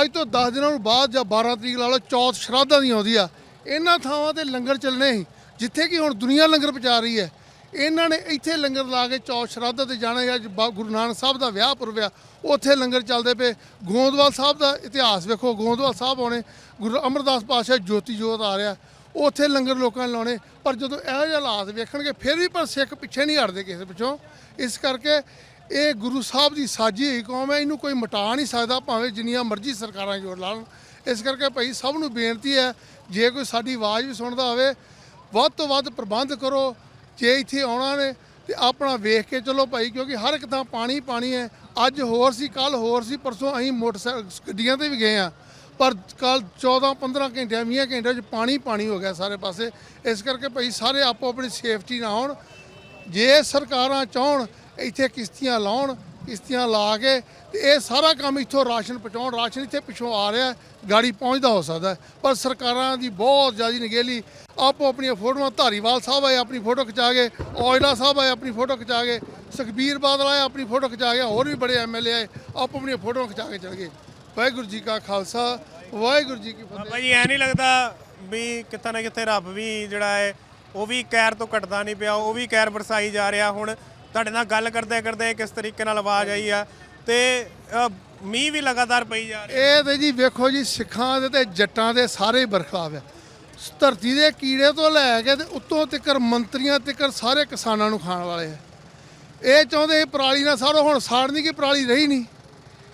ਅੱਜ ਤੋਂ 10 ਦਿਨਾਂ ਨੂੰ ਬਾਅਦ ਜਾਂ 12 ਤਰੀਕ ਲਾ ਲਓ, ਚੌਥ ਸ਼ਰਾਧਾਂ ਦੀ ਆਉਂਦੀ ਆ। ਇਹਨਾਂ ਥਾਵਾਂ ਤੇ ਲੰਗਰ ਚੱਲਣੇ ਸੀ, ਜਿੱਥੇ ਕਿ ਹੁਣ ਦੁਨੀਆ ਲੰਗਰ ਪਹੁੰਚਾ ਰਹੀ ਹੈ। ਇਹਨਾਂ ਨੇ ਇੱਥੇ ਲੰਗਰ ਲਾ ਕੇ ਚੌ ਸ਼ਰਾਧਾ ਤੇ ਜਾਣਾ ਹੈ ਅੱਜ ਗੁਰੂ ਨਾਨਕ ਸਾਹਿਬ ਦਾ ਵਿਆਹ ਪੁਰਬ ਆ। ਉੱਥੇ ਲੰਗਰ ਚੱਲਦੇ ਪਏ। ਗੋਂਦਵਾਲ ਸਾਹਿਬ ਦਾ ਇਤਿਹਾਸ ਵੇਖੋ। ਗੋਂਦਵਾਲ ਸਾਹਿਬ ਆਉਣੇ, ਗੁਰੂ ਅਮਰਦਾਸ ਪਾਤਸ਼ਾਹ ਜੋਤੀ ਜੋਤ ਆ ਰਿਹਾ। ਉੱਥੇ ਲੰਗਰ ਲੋਕਾਂ ਨੇ ਲਾਉਣੇ। ਪਰ ਜਦੋਂ ਇਹੋ ਜਿਹੇ ਹਾਲਾਤ ਵੇਖਣਗੇ, ਫਿਰ ਵੀ ਪਰ ਸਿੱਖ ਪਿੱਛੇ ਨਹੀਂ ਹਟਦੇ ਕਿਸੇ ਪਿੱਛੋਂ। ਇਸ ਕਰਕੇ ਇਹ ਗੁਰੂ ਸਾਹਿਬ ਦੀ ਸਾਜੀ ਹੋਈ ਕੌਮ ਹੈ ਇਹਨੂੰ ਕੋਈ ਮਿਟਾ ਨਹੀਂ ਸਕਦਾ, ਭਾਵੇਂ ਜਿੰਨੀਆਂ ਮਰਜ਼ੀ ਸਰਕਾਰਾਂ ਜੋਰ ਲਾਉਣ। ਇਸ ਕਰਕੇ ਭਾਈ, ਸਭ ਨੂੰ ਬੇਨਤੀ ਹੈ, ਜੇ ਕੋਈ ਸਾਡੀ ਆਵਾਜ਼ ਵੀ ਸੁਣਦਾ ਹੋਵੇ, ਵੱਧ ਤੋਂ ਵੱਧ ਪ੍ਰਬੰਧ ਕਰੋ। ਜੇ ਇੱਥੇ ਆਉਣਾ ਨੇ ਤੇ ਆਪਣਾ ਵੇਖ ਕੇ ਚਲੋ ਭਾਈ, ਕਿਉਂਕਿ ਹਰ ਇੱਕ ਥਾਂ ਪਾਣੀ ਪਾਣੀ ਹੈ। ਅੱਜ ਹੋਰ ਸੀ ਕੱਲ ਹੋਰ ਸੀ, ਪਰਸੋਂ ਅਸੀਂ ਮੋਟਰਸਾਈਕਲ ਗੱਡੀਆਂ ਤੇ ਵੀ ਗਏ ਆ ਪਰ ਕੱਲ 14 15 ਘੰਟਿਆਂ 20 ਘੰਟਿਆਂ 'ਚ ਪਾਣੀ ਪਾਣੀ ਹੋ ਗਿਆ ਸਾਰੇ ਪਾਸੇ। ਇਸ ਕਰਕੇ ਭਾਈ, ਸਾਰੇ ਆਪੋ ਆਪਣੀ ਸੇਫਟੀ ਨਾਲ ਆਉਣ। ਜੇ ਸਰਕਾਰਾਂ ਚਾਹਣ, ਇੱਥੇ ਕਿਸ਼ਤੀਆਂ ਲਾਉਣ ਕਿਸ਼ਤੀਆਂ ਲਾ ਕੇ ਤੇ ਇਹ ਸਾਰਾ ਕੰਮ ਇੱਥੋਂ ਰਾਸ਼ਨ ਪਹੁੰਚਾਉਣ, ਰਾਸ਼ਨ ਇੱਥੇ ਪਿੱਛੋਂ ਆ ਰਿਹਾ, ਗਾੜੀ ਪਹੁੰਚਦਾ ਹੋ ਸਕਦਾ ਪਰ ਸਰਕਾਰਾਂ ਦੀ ਬਹੁਤ ਜ਼ਿਆਦਾ ਨਗੇਲੀ, ਆਪੋ ਆਪਣੀਆਂ ਫੋਟੋਆਂ, ਧਾਰੀਵਾਲ ਸਾਹਿਬ ਆਏ ਆਪਣੀ ਫੋਟੋ ਖਿਚਾ ਕੇ, ਔਜਲਾ ਸਾਹਿਬ ਆਏ ਆਪਣੀ ਫੋਟੋ ਖਿਚਾ ਕੇ, ਸੁਖਬੀਰ ਬਾਦਲ ਆਏ ਆਪਣੀ ਫੋਟੋ ਖਿਚਾ ਕੇ, ਹੋਰ ਵੀ ਬੜੇ ਐਮਐਲਏ ਆਏ, ਆਪੋ ਆਪਣੀਆਂ ਫੋਟੋਆਂ ਖਿਚਾ ਕੇ ਚਲ ਗਏ। ਵਾਹਿਗੁਰੂ ਜੀ ਕਾ ਖਾਲਸਾ, ਵਾਹਿਗੁਰੂ ਜੀ ਕੀ ਫਤਿਹ। ਬਾਬਾ ਜੀ ਐ ਨਹੀਂ ਲੱਗਦਾ ਵੀ ਕਿਤੇ ਨਾ ਕਿਤੇ ਰੱਬ ਵੀ ਜਿਹੜਾ ਹੈ, ਉਹ ਵੀ ਕੈਰ ਤੋਂ ਘਟਦਾ ਨਹੀਂ ਪਿਆ, ਉਹ ਵੀ ਕੈਰ ਵਰਸਾਈ ਜਾ ਰਿਹਾ। ਹੁਣ ਤੁਹਾਡੇ ਨਾਲ ਗੱਲ ਕਰਦੇ ਕਰਦੇ ਕਿਸ ਤਰੀਕੇ ਨਾਲ ਆਵਾਜ਼ ਆਈ ਆ ਤੇ ਅ, ਮੀਂਹ ਵੀ ਲਗਾਤਾਰ ਪਈ ਜਾ ਰਿਹਾ। ਇਹ ਤੇ ਜੀ ਵੇਖੋ ਜੀ ਸਿੱਖਾਂ ਦੇ ਤੇ ਜੱਟਾਂ ਦੇ ਸਾਰੇ ਬਰਖਲਾਫ ਆ। ਧਰਤੀ ਦੇ ਕੀੜੇ ਤੋਂ ਲੈ ਕੇ ਤੇ ਉੱਤੋਂ ਤੱਕਰ ਮੰਤਰੀਆਂ ਤੱਕਰ ਸਾਰੇ ਕਿਸਾਨਾਂ ਨੂੰ ਖਾਣ ਵਾਲੇ ਆ। ਇਹ ਚਾਹੁੰਦੇ ਸੀ ਪਰਾਲੀ ਨਾਲ ਸਾਰੋ ਹੁਣ ਸਾੜਨੀ ਕਿ ਪਰਾਲੀ ਰਹੀ ਨਹੀਂ।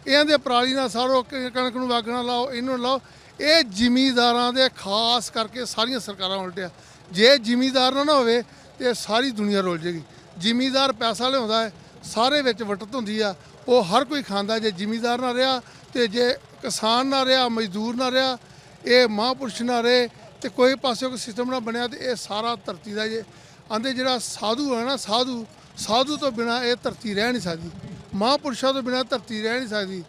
ਇਹਨਾਂ ਦੇ ਪਰਾਲੀ ਨਾਲ ਸਾਰੋ ਕ- ਕਣਕ ਨੂੰ ਅੱਗ ਨਾ ਲਾਓ ਇਹਨੂੰ ਲਾਓ। ਇਹ ਜ਼ਿਮੀਦਾਰਾਂ ਦੇ ਖਾਸ ਕਰਕੇ ਸਾਰੀਆਂ ਸਰਕਾਰਾਂ ਉਲਟਿਆ। ਜੇ ਜ਼ਿਮੀਦਾਰ ਨਾ ਨਾ ਹੋਵੇ ਤੇ ਸਾਰੀ ਦੁਨੀਆ ਰੁਲ ਜੇਗੀ। ਜ਼ਿਮੀਦਾਰ ਪੈਸਾ ਲਿਆਉਂਦਾ ਹੈ, ਸਾਰੇ ਵਿੱਚ ਵਟਤ ਹੁੰਦੀ ਆ, ਉਹ ਹਰ ਕੋਈ ਖਾਂਦਾ, ਜੇ ਜ਼ਿਮੀਦਾਰ ਨਾ ਰਿਹਾ ਤੇ ਜੇ ਕਿਸਾਨ ਨਾ ਰਿਹਾ, ਮਜ਼ਦੂਰ ਨਾ ਰਿਹਾ, ਇਹ ਮਹਾਂਪੁਰਸ਼ ਨਾ ਰਹੇ ਤੇ ਕੋਈ ਪਾਸੇ ਕੋਈ ਸਿਸਟਮ ਨਾ ਬਣਿਆ ਤੇ ਇਹ ਸਾਰਾ ਧਰਤੀ ਦਾ ਜੇ ਆਂਦੇ ਜਿਹੜਾ ਸਾਧੂ ਹੈ ਨਾ, ਸਾਧੂ ਸਾਧੂ ਤੋਂ ਬਿਨਾ ਇਹ ਧਰਤੀ ਰਹਿ ਨਹੀਂ ਸਕਦੀ, ਮਹਾਂਪੁਰਸ਼ਾਂ ਤੋਂ ਬਿਨਾ ਧਰਤੀ ਰਹਿ ਨਹੀਂ ਸਕਦੀ,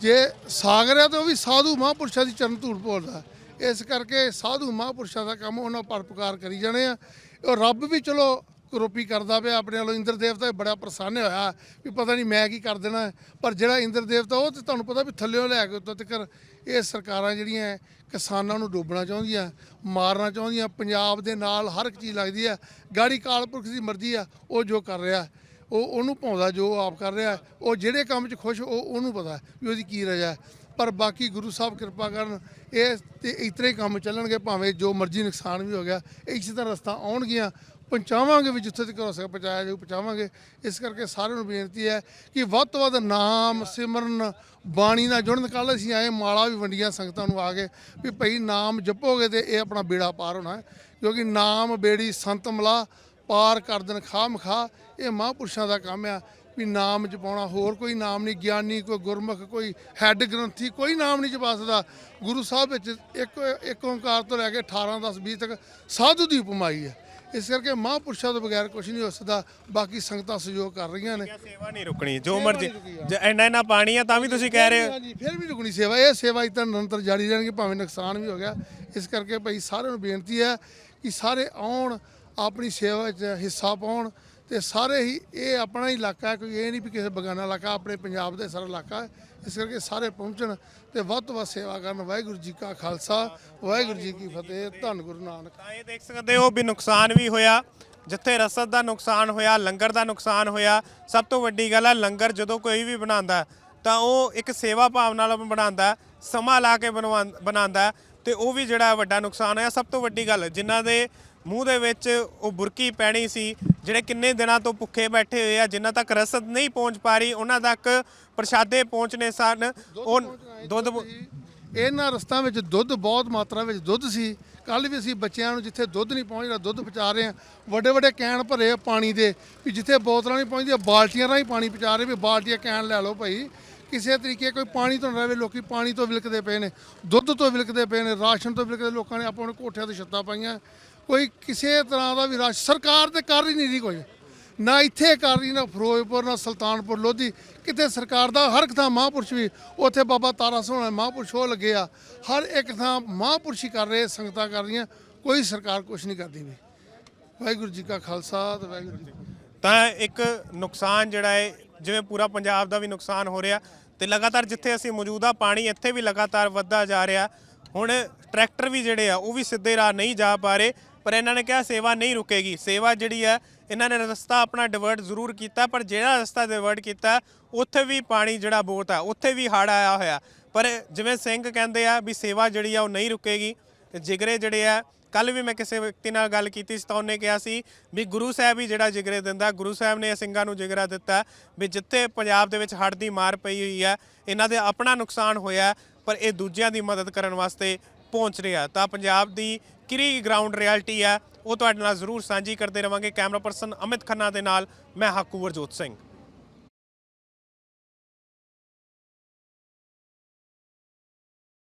ਜੇ ਸਾਗਰ ਹੈ ਤਾਂ ਉਹ ਵੀ ਸਾਧੂ ਮਹਾਂਪੁਰਸ਼ਾਂ ਦੀ ਚਰਨ ਧੂੜ ਬੋਲਦਾ ਇਸ ਕਰਕੇ ਸਾਧੂ ਮਹਾਂਪੁਰਸ਼ਾਂ ਦਾ ਕੰਮ ਉਹਨਾਂ ਪਰਪਕਾਰ ਕਰੀ ਜਾਣੇ ਆ, ਉਹ ਰੱਬ ਵੀ ਚਲੋ ਕਰੋਪੀ ਕਰਦਾ ਪਿਆ ਆਪਣੇ ਵੱਲੋਂ ਇੰਦਰ ਦੇਵਤਾ ਵੀ ਬੜਾ ਪ੍ਰਸੰਨ ਹੋਇਆ ਵੀ ਪਤਾ ਨਹੀਂ ਮੈਂ ਕੀ ਕਰ ਦੇਣਾ। ਪਰ ਜਿਹੜਾ ਇੰਦਰ ਦੇਵਤਾ ਉਹ ਤੇ ਤੁਹਾਨੂੰ ਪਤਾ ਵੀ ਥੱਲਿਓਂ ਲੈ ਕੇ ਉੱਤੋਂ ਤੱਕ ਇਹ ਸਰਕਾਰਾਂ ਜਿਹੜੀਆਂ ਕਿਸਾਨਾਂ ਨੂੰ ਡੋਬਣਾ ਚਾਹੁੰਦੀਆਂ, ਮਾਰਨਾ ਚਾਹੁੰਦੀਆਂ, ਪੰਜਾਬ ਦੇ ਨਾਲ ਹਰ ਇੱਕ ਚੀਜ਼ ਲੱਗਦੀ ਆ, ਗਾੜੀ ਕਾਲਪੁਰਖ ਦੀ ਮਰਜ਼ੀ ਆ, ਉਹ ਜੋ ਕਰ ਰਿਹਾ, ਉਹ ਉਹਨੂੰ ਭਾਉਂਦਾ ਜੋ ਆਪ ਕਰ ਰਿਹਾ, ਉਹ ਜਿਹੜੇ ਕੰਮ 'ਚ ਖੁਸ਼ ਉਹ ਉਹਨੂੰ ਪਤਾ ਵੀ ਉਹਦੀ ਕੀ ਰਜਾ ਹੈ। ਪਰ ਬਾਕੀ ਗੁਰੂ ਸਾਹਿਬ ਕਿਰਪਾ ਕਰਨ ਇਹ ਤੇ ਇਤਰੇ ਕੰਮ ਚੱਲਣਗੇ, ਭਾਵੇਂ ਜੋ ਮਰਜ਼ੀ ਨੁਕਸਾਨ ਵੀ ਹੋ ਗਿਆ, ਇਸੇ ਤਰ੍ਹਾਂ ਰਸਤਾ ਆਉਣਗੀਆਂ ਪਹੁੰਚਾਵਾਂਗੇ ਵੀ ਜਿੱਥੇ ਤੱਕ ਹੋ ਸਕੇ ਪਹੁੰਚਾਇਆ ਜਾਊ, ਪਹੁੰਚਾਵਾਂਗੇ। ਇਸ ਕਰਕੇ ਸਾਰਿਆਂ ਨੂੰ ਬੇਨਤੀ ਹੈ ਕਿ ਵੱਧ ਤੋਂ ਵੱਧ ਨਾਮ, ਸਿਮਰਨ, ਬਾਣੀ ਨਾਲ ਜੁੜਨ ਕੱਲ ਅਸੀਂ ਆਏ ਮਾਲਾ ਵੀ ਵੰਡੀਆਂ ਸੰਗਤਾਂ ਨੂੰ ਆ ਕੇ ਵੀ ਭਈ ਨਾਮ ਜਪੋਗੇ ਤੇ ਇਹ ਆਪਣਾ ਬੇੜਾ ਪਾਰ ਹੋਣਾ ਹੈ। ਕਿਉਂਕਿ ਨਾਮ, ਬੇੜੀ, ਸੰਤ, ਮਲਾ ਪਾਰ ਕਰ ਦੇਣ ਖਾਮ ਖਾ ਇਹ ਮਹਾਂਪੁਰਸ਼ਾਂ ਦਾ ਕੰਮ ਆ ਵੀ ਨਾਮ ਜਪਾਉਣਾ। ਹੋਰ ਕੋਈ ਨਾਮ ਨਹੀਂ, ਗਿਆਨੀ, ਕੋਈ ਗੁਰਮੁਖ, ਕੋਈ ਹੈੱਡ ਗ੍ਰੰਥੀ, ਕੋਈ ਨਾਮ ਨਹੀਂ ਜਪਾ ਸਕਦਾ। ਗੁਰੂ ਸਾਹਿਬ ਵਿੱਚ ਇੱਕ ਇੱਕ ਓੰਕਾਰ ਤੋਂ ਲੈ ਕੇ 18 10 20 ਤੱਕ ਸਾਧੂ ਦੀ ਉਪਮਾਈ ਹੈ। ਇਸ ਕਰਕੇ ਮਹਾਂਪੁਰਸ਼ਾਂ ਤੋਂ ਬਗੈਰ ਕੁਝ ਨਹੀਂ ਹੋ ਸਕਦਾ ਬਾਕੀ ਸੰਗਤਾਂ ਸਹਿਯੋਗ ਕਰ ਰਹੀਆਂ ਨੇ। ਸੇਵਾ ਨਹੀਂ ਰੁਕਣੀ ਜੋ ਮਰਜ਼ੀ ਇੰਨਾ ਇੰਨਾ ਪਾਣੀ ਆ ਤਾਂ ਵੀ ਤੁਸੀਂ ਕਹਿ ਰਹੇ ਹੋ। ਹਾਂਜੀ ਫਿਰ ਵੀ ਰੁਕਣੀ ਸੇਵਾ ਇਹ ਸੇਵਾ ਇਤਾਂ ਨਿਰੰਤਰ ਜਾਰੀ ਰਹਿਣਗੇ ਭਾਵੇਂ ਨੁਕਸਾਨ ਵੀ ਹੋ ਗਿਆ। ਇਸ ਕਰਕੇ ਭਾਈ ਸਾਰਿਆਂ ਨੂੰ ਬੇਨਤੀ ਹੈ ਕਿ ਸਾਰੇ ਆਉਣ ਆਪਣੀ ਸੇਵਾ ਵਿੱਚ ਹਿੱਸਾ ਪਾਉਣ ਤੇ ਸਾਰੇ ਹੀ ਇਹ ਆਪਣਾ ਹੀ ਇਲਾਕਾ ਹੈ ਕੋਈ ਇਹ ਨਹੀਂ ਵੀ ਕਿਸੇ ਬਗਾਨਾ ਇਲਾਕਾ ਆਪਣੇ ਪੰਜਾਬ ਦੇ ਸਾਰਾ ਇਲਾਕਾ ਹੈ। ਇਸ ਕਰਕੇ ਸਾਰੇ ਪਹੁੰਚਣ ਤੇ ਵੱਧ ਤੋਂ ਵੱਧ ਸੇਵਾ ਕਰਨ। ਵਾਹਿਗੁਰੂ ਜੀ ਕਾ ਖਾਲਸਾ ਵਾਹਿਗੁਰੂ ਜੀ ਕੀ ਫਤਿਹ। ਧੰਨ ਗੁਰੂ ਨਾਨਕ। ਤਾਂ ਇਹ ਦੇਖ ਸਕਦੇ ਹੋ ਵੀ ਨੁਕਸਾਨ ਵੀ ਹੋਇਆ। ਜਿੱਥੇ ਰਸਦ ਦਾ ਨੁਕਸਾਨ ਹੋਇਆ ਲੰਗਰ ਦਾ ਨੁਕਸਾਨ ਹੋਇਆ ਸਭ ਤੋਂ ਵੱਡੀ ਗੱਲ ਹੈ ਲੰਗਰ ਜਦੋਂ ਕੋਈ ਵੀ ਬਣਾਉਂਦਾ ਹੈ, ਤਾਂ ਉਹ ਇੱਕ ਸੇਵਾ ਭਾਵ ਨਾਲ ਬਣਾਉਂਦਾ ਹੈ, ਸਮਾਂ ਲਾ ਕੇ ਬਣਵਾ- ਬਣਾਉਂਦਾ ਹੈ ਤੇ ਉਹ ਵੀ ਜਿਹੜਾ ਵੱਡਾ ਨੁਕਸਾਨ ਹੋਇਆ ਸਭ ਤੋਂ ਵੱਡੀ ਗੱਲ ਜਿਨ੍ਹਾਂ ਦੇ ਮੂੰਹ ਦੇ ਵਿੱਚ ਉਹ ਬੁਰਕੀ ਪੈਣੀ ਸੀ ਜਿਹੜੇ ਕਿੰਨੇ ਦਿਨਾਂ ਤੋਂ ਭੁੱਖੇ ਬੈਠੇ ਹੋਏ ਆ ਜਿਨ੍ਹਾਂ ਤੱਕ ਰਸਦ ਨਹੀਂ ਪਹੁੰਚ ਪਾ ਰਹੀ ਉਹਨਾਂ ਤੱਕ ਪ੍ਰਸ਼ਾਦੇ ਪਹੁੰਚਨੇ ਸਨ। ਉਹ ਦੁੱਧ ਇਹਨਾਂ ਰਸਤਾਂ ਵਿੱਚ ਦੁੱਧ ਬਹੁਤ ਮਾਤਰਾ ਵਿੱਚ ਦੁੱਧ ਸੀ। ਕੱਲ ਵੀ ਅਸੀਂ ਬੱਚਿਆਂ ਨੂੰ ਜਿੱਥੇ ਦੁੱਧ ਨਹੀਂ ਪਹੁੰਚ ਰਿਹਾ ਦੁੱਧ ਪਹੁੰਚਾ ਰਹੇ ਹਾਂ ਵੱਡੇ ਵੱਡੇ ਕੈਨ ਭਰੇ ਆ ਪਾਣੀ ਦੇ ਵੀ ਜਿੱਥੇ ਬੋਤਲਾਂ ਨਹੀਂ ਪਹੁੰਚਦੀਆਂ ਬਾਲਟੀਆਂ ਰਾਹੀਂ ਪਾਣੀ ਪਹੁੰਚਾ ਰਹੇ ਵੀ ਬਾਲਟੀਆਂ ਕੈਨ ਲੈ ਲਓ ਭਾਈ। ਕਿਸੇ ਤਰੀਕੇ ਕੋਈ ਪਾਣੀ ਤੋਂ ਰਹੇ ਲੋਕੀ ਪਾਣੀ ਤੋਂ ਵਿਲਕਦੇ ਪਏ ਨੇ ਦੁੱਧ ਤੋਂ ਵਿਲਕਦੇ ਪਏ ਨੇ ਰਾਸ਼ਨ ਤੋਂ ਵਿਲਕਦੇ ਲੋਕਾਂ ਨੇ ਆਪਾਂ ਨੂੰ ਕੋਠਿਆਂ ਤੇ ਛੱਤਾਂ ਪਾਈਆਂ। ਕੋਈ ਕਿਸੇ ਤਰ੍ਹਾਂ ਦਾ ਵੀ ਰਸ਼, ਸਰਕਾਰ ਤੇ ਕਰ ਹੀ ਨਹੀਂ ਰਹੀ ਕੋਈ। ਨਾ ਇੱਥੇ ਕਰ ਰਹੀ, ਨਾ ਫਿਰੋਜ਼ਪੁਰ, ਨਾ ਸੁਲਤਾਨਪੁਰ, ਲੋਧੀ। ਕਿਤੇ ਸਰਕਾਰ ਦਾ, ਹਰ ਇੱਕ ਥਾਂ ਮਹਾਂਪੁਰਸ਼ ਵੀ, ਉੱਥੇ ਬਾਬਾ ਤਾਰਾ ਸੋਹਣਾ ਮਹਾਂਪੁਰਸ਼ ਉਹ ਲੱਗੇ ਆ। ਹਰ ਇੱਕ ਥਾਂ ਮਹਾਂਪੁਰਸ਼ ਹੀ ਕਰ ਰਹੇ, ਸੰਗਤਾਂ ਕਰ ਰਹੀਆਂ, ਕੋਈ ਸਰਕਾਰ ਕੁਝ ਨਹੀਂ ਕਰਦੀ ਵੀ ਵਾਹਿਗੁਰੂ ਜੀ ਕਾ ਖਾਲਸਾ ਤੇ ਵਾਹਿਗੁਰੂ ਜੀ ਤਾਂ ਇੱਕ ਨੁਕਸਾਨ ਜਿਹੜਾ ਹੈ ਜਿਵੇਂ ਪੂਰਾ ਪੰਜਾਬ ਦਾ ਵੀ ਨੁਕਸਾਨ ਹੋ ਰਿਹਾ ਤੇ ਲਗਾਤਾਰ ਜਿੱਥੇ ਅਸੀਂ ਮੌਜੂਦਾ ਪਾਣੀ ਇੱਥੇ ਵੀ ਲਗਾਤਾਰ ਵੱਧਦਾ ਜਾ ਰਿਹਾ। ਹੁਣ ਟਰੈਕਟਰ ਵੀ ਜਿਹੜੇ ਆ, ਉਹ ਵੀ ਸਿੱਧੇ ਰਾਹ ਨਹੀਂ ਜਾ ਪਾ ਰਹੇ। ਪਰ ਇਹਨਾਂ ਨੇ ਕਿਹਾ ਸੇਵਾ ਨਹੀਂ ਰੁਕੇਗੀ। ਸੇਵਾ ਜਿਹੜੀ ਹੈ, ਇਹਨਾਂ ਨੇ ਰਸਤਾ ਆਪਣਾ ਡਿਵਰਟ ਜ਼ਰੂਰ ਕੀਤਾ, ਪਰ ਜਿਹੜਾ ਰਸਤਾ ਡਿਵਰਟ ਕੀਤਾ, ਉੱਥੇ ਵੀ ਪਾਣੀ ਜਿਹੜਾ ਬਹੁਤ ਆ, ਉੱਥੇ ਵੀ ਹੜ ਆਇਆ ਹੋਇਆ। ਪਰ ਜਿਵੇਂ ਸਿੰਘ ਕਹਿੰਦੇ ਆ ਵੀ ਸੇਵਾ ਜਿਹੜੀ ਆ, ਉਹ ਨਹੀਂ ਰੁਕੇਗੀ। ਜਿਗਰੇ ਜਿਹੜੇ ਆ ਕੱਲ ਵੀ ਮੈਂ ਕਿਸੇ ਵਿਅਕਤੀ ਨਾਲ ਗੱਲ ਕੀਤੀ ਸੀ, ਤਾਂ ਉਹਨੇ ਕਿਹਾ ਸੀ ਵੀ ਗੁਰੂ ਸਾਹਿਬ ਹੀ ਜਿਹੜਾ ਜਿਗਰੇ ਦਿੰਦਾ, ਗੁਰੂ ਸਾਹਿਬ ਨੇ ਇਹ ਸਿੰਘਾਂ ਨੂੰ ਜਿਗਰਾ ਦਿੱਤਾ ਵੀ ਜਿੱਥੇ ਪੰਜਾਬ ਦੇ ਵਿੱਚ ਹੜ੍ਹ ਦੀ ਮਾਰ ਪਈ ਹੋਈ ਹੈ ਇਹਨਾਂ ਦੇ ਆਪਣਾ ਨੁਕਸਾਨ ਹੋਇਆ, ਪਰ ਇਹ ਦੂਜਿਆਂ ਦੀ ਮਦਦ ਕਰਨ ਵਾਸਤੇ ਪਹੁੰਚ ਰਿਹਾ। ਤਾਂ ਪੰਜਾਬ ਦੀ ਕਿਰੀ ਗਰਾਊਂਡ ਰਿਐਲਿਟੀ ਹੈ। ਉਹ ਤੁਹਾਡੇ ਨਾਲ ਜ਼ਰੂਰ ਸਾਂਝੀ ਕਰਦੇ ਰਵਾਂਗੇ। ਕੈਮਰਾ ਪਰਸਨ ਅਮਿਤ ਖੰਨਾ ਦੇ ਨਾਲ, ਮੈਂ ਹਾਕੂਵਰਜੋਤ ਸਿੰਘ।